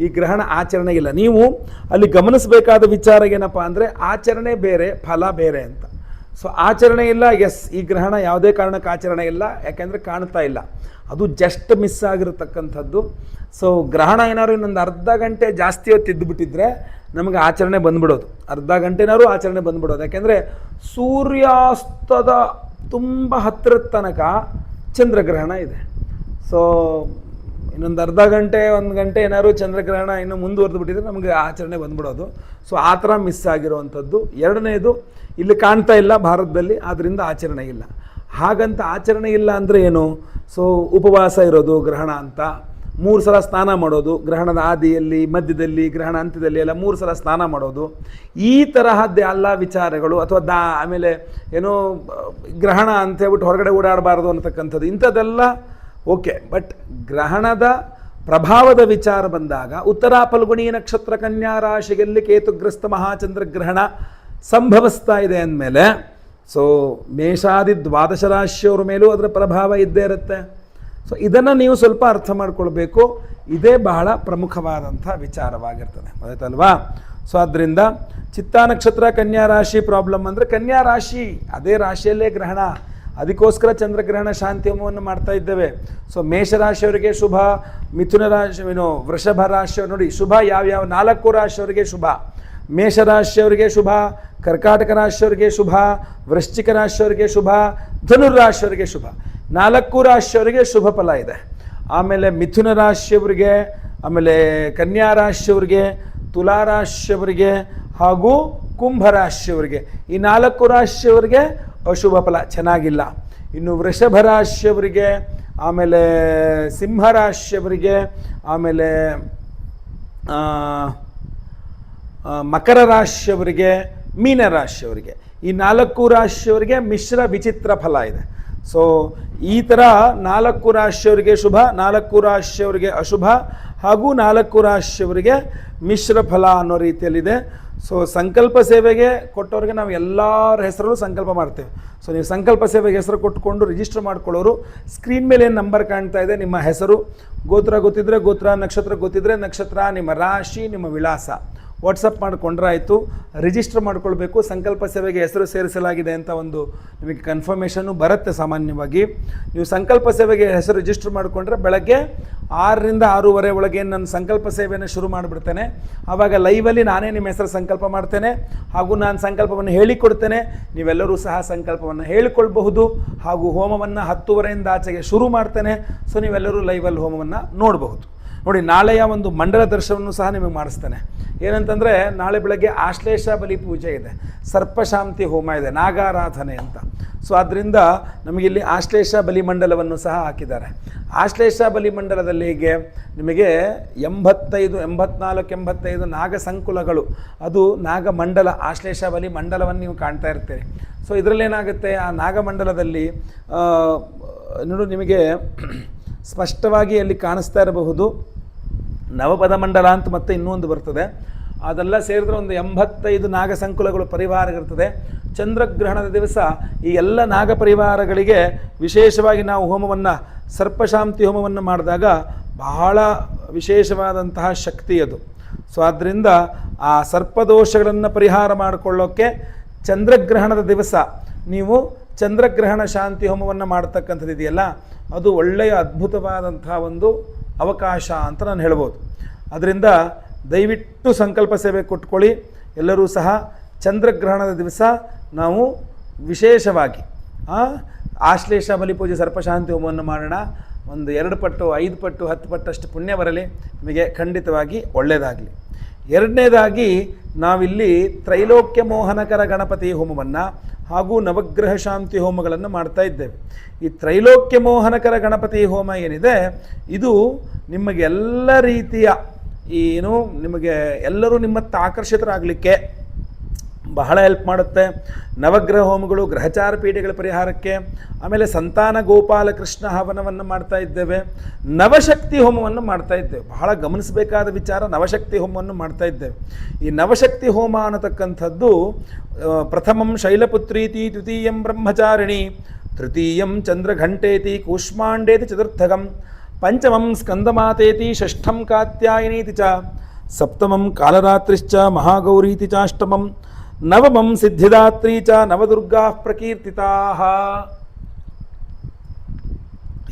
ಈ ಗ್ರಹಣ ಆಚರಣೆ ಇಲ್ಲ. ನೀವು ಅಲ್ಲಿ ಗಮನಿಸಬೇಕಾದ ವಿಚಾರ ಏನಪ್ಪ ಅಂದರೆ, ಆಚರಣೆ ಬೇರೆ, ಫಲ ಬೇರೆ ಅಂತ. ಸೊ ಆಚರಣೆ ಇಲ್ಲ. ಎಸ್ ಈ ಗ್ರಹಣ ಯಾವುದೇ ಕಾರಣಕ್ಕೆ ಆಚರಣೆ ಇಲ್ಲ. ಯಾಕೆಂದರೆ ಕಾಣ್ತಾ ಇಲ್ಲ. ಅದು ಜಸ್ಟ್ ಮಿಸ್ ಆಗಿರತಕ್ಕಂಥದ್ದು. ಸೊ ಗ್ರಹಣ ಏನಾದ್ರು ಇನ್ನೊಂದು ಅರ್ಧ ಗಂಟೆ ಜಾಸ್ತಿ ಹೊತ್ತು ಇದ್ದುಬಿಟ್ಟಿದ್ರೆ ನಮಗೆ ಆಚರಣೆ ಬಂದ್ಬಿಡೋದು. ಅರ್ಧ ಗಂಟೆನಾದ್ರು ಆಚರಣೆ ಬಂದ್ಬಿಡೋದು. ಯಾಕೆಂದರೆ ಸೂರ್ಯಾಸ್ತದ ತುಂಬ ಹತ್ತಿರದ ತನಕ ಚಂದ್ರಗ್ರಹಣ ಇದೆ. ಸೊ ಇನ್ನೊಂದು ಅರ್ಧ ಗಂಟೆ, ಒಂದು ಗಂಟೆ ಏನಾದ್ರು ಚಂದ್ರಗ್ರಹಣ ಇನ್ನು ಮುಂದುವರೆದು ಬಿಟ್ಟಿದ್ರೆ ನಮಗೆ ಆಚರಣೆ ಬಂದ್ಬಿಡೋದು. ಸೊ ಆ ಥರ ಮಿಸ್ ಆಗಿರುವಂಥದ್ದು. ಎರಡನೇದು, ಇಲ್ಲಿ ಕಾಣ್ತಾ ಇಲ್ಲ ಭಾರತದಲ್ಲಿ ಆದ್ದರಿಂದ ಆಚರಣೆ ಇಲ್ಲ. ಹಾಗಂತ ಆಚರಣೆ ಇಲ್ಲ ಅಂದರೆ ಏನು? ಸೊ ಉಪವಾಸ ಇರೋದು, ಗ್ರಹಣ ಅಂತ. ಮೂರು ಸಲ ಸ್ನಾನ ಮಾಡೋದು, ಗ್ರಹಣದ ಆದಿಯಲ್ಲಿ, ಮಧ್ಯದಲ್ಲಿ, ಗ್ರಹಣ ಅಂತ್ಯದಲ್ಲಿ ಎಲ್ಲ ಮೂರು ಸಲ ಸ್ನಾನ ಮಾಡೋದು. ಈ ತರಹದ್ದೇ ಎಲ್ಲ ವಿಚಾರಗಳು ಅಥವಾ ದಾ, ಆಮೇಲೆ ಏನೋ, ಗ್ರಹಣ ಅಂತ ಹೇಳ್ಬಿಟ್ಟು ಹೊರಗಡೆ ಓಡಾಡಬಾರ್ದು ಅನ್ನತಕ್ಕಂಥದ್ದು. ಇಂಥದ್ದೆಲ್ಲ ಓಕೆ, ಬಟ್ ಗ್ರಹಣದ ಪ್ರಭಾವದ ವಿಚಾರ ಬಂದಾಗ ಉತ್ತರ ಫಲ್ಗುಣಿ ನಕ್ಷತ್ರ ಕನ್ಯಾ ರಾಶಿಯಲ್ಲಿ ಕೇತುಗ್ರಸ್ತ ಮಹಾಚಂದ್ರಗ್ರಹಣ ಸಂಭವಿಸ್ತಾ ಇದೆ ಅಂದಮೇಲೆ ಸೊ ಮೇಷಾದಿ ದ್ವಾದಶ ರಾಶಿಯವರ ಮೇಲೂ ಅದರ ಪ್ರಭಾವ ಇದ್ದೇ ಇರುತ್ತೆ. ಸೊ ಇದನ್ನು ನೀವು ಸ್ವಲ್ಪ ಅರ್ಥ ಮಾಡ್ಕೊಳ್ಬೇಕು. ಇದೇ ಬಹಳ ಪ್ರಮುಖವಾದಂಥ ವಿಚಾರವಾಗಿರ್ತದೆ. ಗೊತ್ತಾಯ್ತಲ್ವಾ ಸೊ ಆದ್ದರಿಂದ ಚಿತ್ತ ನಕ್ಷತ್ರ ಕನ್ಯಾ ರಾಶಿ ಪ್ರಾಬ್ಲಮ್ ಅಂದರೆ ಕನ್ಯಾ ರಾಶಿ ಅದೇ ರಾಶಿಯಲ್ಲೇ ಗ್ರಹಣ. ಅದಕ್ಕೋಸ್ಕರ ಚಂದ್ರಗ್ರಹಣ ಶಾಂತಿ ಹೋಮವನ್ನು ಮಾಡ್ತಾ ಇದ್ದೇವೆ. ಸೊ ಮೇಷರಾಶಿಯವರಿಗೆ ಶುಭ, ಮಿಥುನ ರಾಶಿ, ಏನು, ವೃಷಭ ರಾಶಿಯವರು ನೋಡಿ, ಶುಭ ಯಾವ್ಯಾವ? ನಾಲ್ಕು ರಾಶಿಯವರಿಗೆ ಶುಭ. ಮೇಷರಾಶಿಯವರಿಗೆ ಶುಭ, ಕರ್ಕಾಟಕ ರಾಶಿಯವರಿಗೆ ಶುಭ, ವೃಶ್ಚಿಕ ರಾಶಿಯವರಿಗೆ ಶುಭ ಧನುರಾಶಿಯವರಿಗೆ ಶುಭ. ನಾಲ್ಕು ರಾಶಿಯವರಿಗೆ ಶುಭ ಫಲ ಇದೆ. ಆಮೇಲೆ ಮಿಥುನ ರಾಶಿಯವರಿಗೆ, ಆಮೇಲೆ ಕನ್ಯಾ ರಾಶಿಯವರಿಗೆ, ತುಲಾ ರಾಶಿಯವರಿಗೆ ಹಾಗೂ ಕುಂಭ ರಾಶಿಯವರಿಗೆ. ಈ ನಾಲ್ಕು ರಾಶಿಯವರಿಗೆ ಅಶುಭ ಫಲ ಚೆನ್ನಾಗಿಲ್ಲ. ಇನ್ನು ವೃಷಭ ರಾಶಿಯವರಿಗೆ ಆಮೇಲೆ ಸಿಂಹ ರಾಶಿಯವರಿಗೆ ಆಮೇಲೆ ಮಕರ ರಾಶಿಯವರಿಗೆ ಮೀನ ರಾಶಿಯವರಿಗೆ ಈ ನಾಲ್ಕು ರಾಶಿಯವರಿಗೆ ಮಿಶ್ರ ವಿಚಿತ್ರ ಫಲ ಇದೆ. ಸೊ ಈ ಥರ ನಾಲ್ಕು ರಾಶಿಯವರಿಗೆ ಶುಭ, ನಾಲ್ಕು ರಾಶಿಯವರಿಗೆ ಅಶುಭ ಹಾಗೂ ನಾಲ್ಕು ರಾಶಿಯವರಿಗೆ ಮಿಶ್ರ ಫಲ ಅನ್ನೋ ರೀತಿಯಲ್ಲಿದೆ. ಸೊ ಸಂಕಲ್ಪ ಸೇವೆಗೆ ಕೊಟ್ಟವ್ರಿಗೆ ನಾವು ಎಲ್ಲರ ಹೆಸರಲ್ಲೂ ಸಂಕಲ್ಪ ಮಾಡ್ತೇವೆ. ಸೊ ನೀವು ಸಂಕಲ್ಪ ಸೇವೆಗೆ ಹೆಸರು ಕೊಟ್ಟುಕೊಂಡು ರಿಜಿಸ್ಟರ್ ಮಾಡ್ಕೊಳ್ಳೋರು ಸ್ಕ್ರೀನ್ ಮೇಲೆ ಏನು ನಂಬರ್ ಕಾಣ್ತಾ ಇದೆ, ನಿಮ್ಮ ಹೆಸರು, ಗೋತ್ರ ಗೊತ್ತಿದ್ರೆ ಗೋತ್ರ, ನಕ್ಷತ್ರ ಗೊತ್ತಿದ್ರೆ ನಕ್ಷತ್ರ, ನಿಮ್ಮ ರಾಶಿ, ನಿಮ್ಮ ವಿಳಾಸ. ವಾಟ್ಸಪ್ ಮಾಡಿಕೊಂಡ್ರೆ ಆಯಿತು ರಿಜಿಸ್ಟರ್ ಮಾಡ್ಕೊಳ್ಬೇಕು. ಸಂಕಲ್ಪ ಸೇವೆಗೆ ಹೆಸರು ಸೇರಿಸಲಾಗಿದೆ ಅಂತ ಒಂದು ನಿಮಗೆ ಕನ್ಫರ್ಮೇಷನ್ನು ಬರುತ್ತೆ ಸಾಮಾನ್ಯವಾಗಿ. ನೀವು ಸಂಕಲ್ಪ ಸೇವೆಗೆ ಹೆಸರು ರಿಜಿಸ್ಟರ್ ಮಾಡಿಕೊಂಡ್ರೆ ಬೆಳಗ್ಗೆ ಆರರಿಂದ ಆರೂವರೆ ಒಳಗೆ ನಾನು ಸಂಕಲ್ಪ ಸೇವೆಯನ್ನು ಶುರು ಮಾಡಿಬಿಡ್ತೇನೆ. ಆವಾಗ ಲೈವಲ್ಲಿ ನಾನೇ ನಿಮ್ಮ ಹೆಸರು ಸಂಕಲ್ಪ ಮಾಡ್ತೇನೆ. ಹಾಗೂ ನಾನು ಸಂಕಲ್ಪವನ್ನು ಹೇಳಿಕೊಡ್ತೇನೆ. ನೀವೆಲ್ಲರೂ ಸಹ ಸಂಕಲ್ಪವನ್ನು ಹೇಳಿಕೊಳ್ಬಹುದು. ಹಾಗೂ ಹೋಮವನ್ನು ಹತ್ತುವರೆಯಿಂದ ಆಚೆಗೆ ಶುರು ಮಾಡ್ತೇನೆ. ಸೊ ನೀವೆಲ್ಲರೂ ಲೈವಲ್ಲಿ ಹೋಮವನ್ನು ನೋಡಬಹುದು. ನೋಡಿ, ನಾಳೆಯ ಒಂದು ಮಂಡಲ ದರ್ಶನವನ್ನು ಸಹ ನಿಮಗೆ ಮಾಡಿಸ್ತಾನೆ. ಏನಂತಂದರೆ, ನಾಳೆ ಬೆಳಗ್ಗೆ ಆಶ್ಲೇಷ ಬಲಿ ಪೂಜೆ ಇದೆ. ಸರ್ಪಶಾಂತಿ ಹೋಮ ಇದೆ, ನಾಗಾರಾಧನೆ ಅಂತ. ಸೊ ಆದ್ದರಿಂದ ನಮಗಿಲ್ಲಿ ಆಶ್ಲೇಷ ಬಲಿ ಮಂಡಲವನ್ನು ಸಹ ಹಾಕಿದ್ದಾರೆ. ಆಶ್ಲೇಷ ಬಲಿ ಮಂಡಲದಲ್ಲಿ ಹೀಗೆ? ನಿಮಗೆ ಎಂಬತ್ತೈದು, ಎಂಬತ್ನಾಲ್ಕು, ಎಂಬತ್ತೈದು ನಾಗ ಸಂಕುಲಗಳು ಅದು ನಾಗಮಂಡಲ, ಆಶ್ಲೇಷ ಬಲಿ ಮಂಡಲವನ್ನು ನೀವು ಕಾಣ್ತಾ ಇರ್ತೀರಿ. ಸೊ ಇದರಲ್ಲೇನಾಗುತ್ತೆ? ಆ ನಾಗಮಂಡಲದಲ್ಲಿ ನೋಡು, ನಿಮಗೆ ಸ್ಪಷ್ಟವಾಗಿ ಅಲ್ಲಿ ಕಾಣಿಸ್ತಾ ಇರಬಹುದು. ನವಪದ ಮಂಡಲ ಅಂತ ಮತ್ತೆ ಇನ್ನೊಂದು ಬರ್ತದೆ. ಅದೆಲ್ಲ ಸೇರಿದ್ರೆ ಒಂದು ಎಂಬತ್ತೈದು ನಾಗ ಸಂಕುಲಗಳು ಇರ್ತದೆ. ಚಂದ್ರಗ್ರಹಣದ ದಿವಸ ಈ ಎಲ್ಲ ನಾಗ ಪರಿವಾರಗಳಿಗೆ ವಿಶೇಷವಾಗಿ ನಾವು ಹೋಮವನ್ನು, ಸರ್ಪಶಾಂತಿ ಹೋಮವನ್ನು ಮಾಡಿದಾಗ ಬಹಳ ವಿಶೇಷವಾದಂತಹ ಶಕ್ತಿ ಅದು. ಸೊ ಆದ್ದರಿಂದ ಆ ಸರ್ಪದೋಷಗಳನ್ನು ಪರಿಹಾರ ಮಾಡಿಕೊಳ್ಳೋಕ್ಕೆ ಚಂದ್ರಗ್ರಹಣದ ದಿವಸ ನೀವು ಚಂದ್ರಗ್ರಹಣ ಶಾಂತಿ ಹೋಮವನ್ನು ಮಾಡ್ತಕ್ಕಂಥದ್ದು ಇದೆಯಲ್ಲ? ಅದು ಒಳ್ಳೆಯ ಅದ್ಭುತವಾದಂತಹ ಒಂದು ಅವಕಾಶ ಅಂತ ನಾನು ಹೇಳ್ಬೋದು. ಅದರಿಂದ ದಯವಿಟ್ಟು ಸಂಕಲ್ಪ ಸೇವೆ ಕೊಟ್ಕೊಳ್ಳಿ. ಎಲ್ಲರೂ ಸಹ ಚಂದ್ರಗ್ರಹಣದ ದಿವಸ ನಾವು ವಿಶೇಷವಾಗಿ ಆಶ್ಲೇಷ ಬಲಿಪೂಜೆ ಸರ್ಪಶಾಂತಿ ಹೋಮವನ್ನು ಮಾಡೋಣ. ಒಂದು ಎರಡು ಪಟ್ಟು, ಐದು ಪಟ್ಟು, ಹತ್ತು ಪಟ್ಟಷ್ಟು ಪುಣ್ಯ ಬರಲಿ. ನಿಮಗೆ ಖಂಡಿತವಾಗಿ ಒಳ್ಳೆಯದಾಗಲಿ ಎರಡನೇದಾಗಿ ನಾವಿಲ್ಲಿ ತ್ರೈಲೋಕ್ಯ ಮೋಹನಕರ ಗಣಪತಿ ಹೋಮವನ್ನು ಹಾಗೂ ನವಗ್ರಹ ಶಾಂತಿ ಹೋಮಗಳನ್ನು ಮಾಡ್ತಾ ಇದ್ದೇವೆ. ಈ ತ್ರೈಲೋಕ್ಯ ಮೋಹನಕರ ಗಣಪತಿ ಹೋಮ ಏನಿದೆ, ಇದು ನಿಮಗೆಲ್ಲ ರೀತಿಯ, ಏನು, ನಿಮಗೆ ಎಲ್ಲರೂ ನಿಮ್ಮತ್ತ ಆಕರ್ಷಿತರಾಗಲಿಕ್ಕೆ ಬಹಳ ಹೆಲ್ಪ್ ಮಾಡುತ್ತೆ. ನವಗ್ರಹ ಹೋಮಗಳು, ಗ್ರಹಚಾರ ಪೀಠೆಗಳ ಪರಿಹಾರಕ್ಕೆ, ಆಮೇಲೆ ಸಂತಾನ ಗೋಪಾಲ ಕೃಷ್ಣ ಹವನವನ್ನು ಮಾಡ್ತಾ ಇದ್ದೇವೆ. ನವಶಕ್ತಿ ಹೋಮವನ್ನು ಮಾಡ್ತಾ ಇದ್ದೇವೆ. ಬಹಳ ಗಮನಿಸಬೇಕಾದ ವಿಚಾರ ನವಶಕ್ತಿ ಹೋಮವನ್ನು ಮಾಡ್ತಾ ಇದ್ದೇವೆ. ಈ ನವಶಕ್ತಿ ಹೋಮ ಅನ್ನತಕ್ಕಂಥದ್ದು ಪ್ರಥಮಂ ಶೈಲಪುತ್ರೀತಿ, ದ್ವಿತೀಯಂ ಬ್ರಹ್ಮಚಾರಿಣಿ, ತೃತೀಯಂ ಚಂದ್ರಘಂಟೇತಿ, ಕೂಷ್ಮಾಂಡೇತಿ ಚತುರ್ಥಕಂ, ಪಂಚಮಂ ಸ್ಕಂದಮಾತೇತಿ, ಷಷ್ಠಂ ಕಾತ್ಯಾಯಿನೀತಿ ಚ, ಸಪ್ತಮಂ ಕಾಲರಾತ್ರಿಶ್ಚ, ಮಹಾಗೌರೀತಿ ಚಾಷ್ಟಮಂ ನವಮಂ ಸಿದ್ಧಿದಾತ್ರಿ ಚ ನವದುರ್ಗಾ ಪ್ರಕೀರ್ತಿತಾ.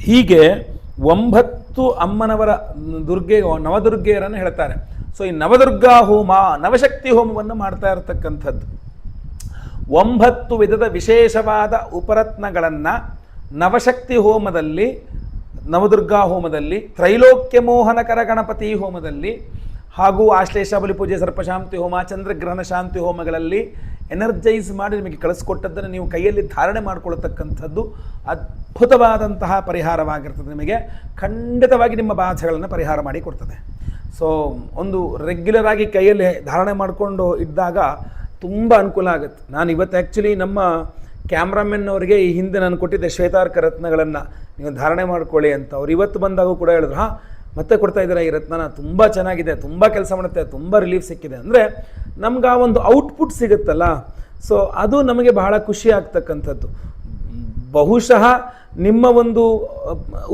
ಹೀಗೆ ಒಂಬತ್ತು ಅಮ್ಮನವರ ದುರ್ಗೆ, ನವದುರ್ಗೆಯರನ್ನು ಹೇಳ್ತಾರೆ. ಸೊ ಈ ನವದುರ್ಗಾ ಹೋಮ, ನವಶಕ್ತಿ ಹೋಮವನ್ನು ಮಾಡ್ತಾ ಇರತಕ್ಕಂಥದ್ದು. ಒಂಬತ್ತು ವಿಧದ ವಿಶೇಷವಾದ ಉಪರತ್ನಗಳನ್ನು ನವಶಕ್ತಿ ಹೋಮದಲ್ಲಿ, ನವದುರ್ಗಾ ಹೋಮದಲ್ಲಿ ತ್ರೈಲೋಕ್ಯ ಮೋಹನಕರ ಗಣಪತಿ ಹೋಮದಲ್ಲಿ ಹಾಗೂ ಆಶ್ಲೇಷ ಬಲಿ ಪೂಜೆ ಸರ್ಪಶಾಂತಿ ಹೋಮ ಚಂದ್ರಗ್ರಹಣ ಶಾಂತಿ ಹೋಮಗಳಲ್ಲಿ ಎನರ್ಜೈಸ್ ಮಾಡಿ ನಿಮಗೆ ಕಳಿಸ್ಕೊಟ್ಟದ್ದನ್ನು ನೀವು ಕೈಯಲ್ಲಿ ಧಾರಣೆ ಮಾಡಿಕೊಳ್ಳತಕ್ಕಂಥದ್ದು ಅದ್ಭುತವಾದಂತಹ ಪರಿಹಾರವಾಗಿರ್ತದೆ ನಿಮಗೆ. ಖಂಡಿತವಾಗಿ ನಿಮ್ಮ ಬಾಧೆಗಳನ್ನು ಪರಿಹಾರ ಮಾಡಿ ಕೊಡ್ತದೆ. ಸೊ ಒಂದು ರೆಗ್ಯುಲರ್ ಆಗಿ ಕೈಯಲ್ಲಿ ಧಾರಣೆ ಮಾಡಿಕೊಂಡು ಇದ್ದಾಗ ತುಂಬ ಅನುಕೂಲ ಆಗುತ್ತೆ. ನಾನು ಇವತ್ತು ಆ್ಯಕ್ಚುಲಿ ನಮ್ಮ ಕ್ಯಾಮ್ರಾಮೆನ್ ಅವರಿಗೆ ಈ ಹಿಂದೆ ನಾನು ಕೊಟ್ಟಿದ್ದೆ ಶ್ವೇತಾರ್ಕ ರತ್ನಗಳನ್ನು ನೀವು ಧಾರಣೆ ಮಾಡ್ಕೊಳ್ಳಿ ಅಂತ ಅವ್ರು ಇವತ್ತು ಬಂದಾಗೂ ಕೂಡ ಹೇಳಿದ್ರು. ಹಾಂ ಮತ್ತೆ ಕೊಡ್ತಾ ಇದ್ದೀರಾ ಈ ರತ್ನನ? ತುಂಬ ಚೆನ್ನಾಗಿದೆ, ತುಂಬ ಕೆಲಸ ಮಾಡುತ್ತೆ, ತುಂಬ ರಿಲೀಫ್ ಸಿಕ್ಕಿದೆ. ಅಂದರೆ ನಮ್ಗೆ ಆ ಒಂದು ಔಟ್ಪುಟ್ ಸಿಗುತ್ತಲ್ಲ ಸೊ ಅದು ನಮಗೆ ಬಹಳ ಖುಷಿ ಆಗ್ತಕ್ಕಂಥದ್ದು. ಬಹುಶಃ ನಿಮ್ಮ ಒಂದು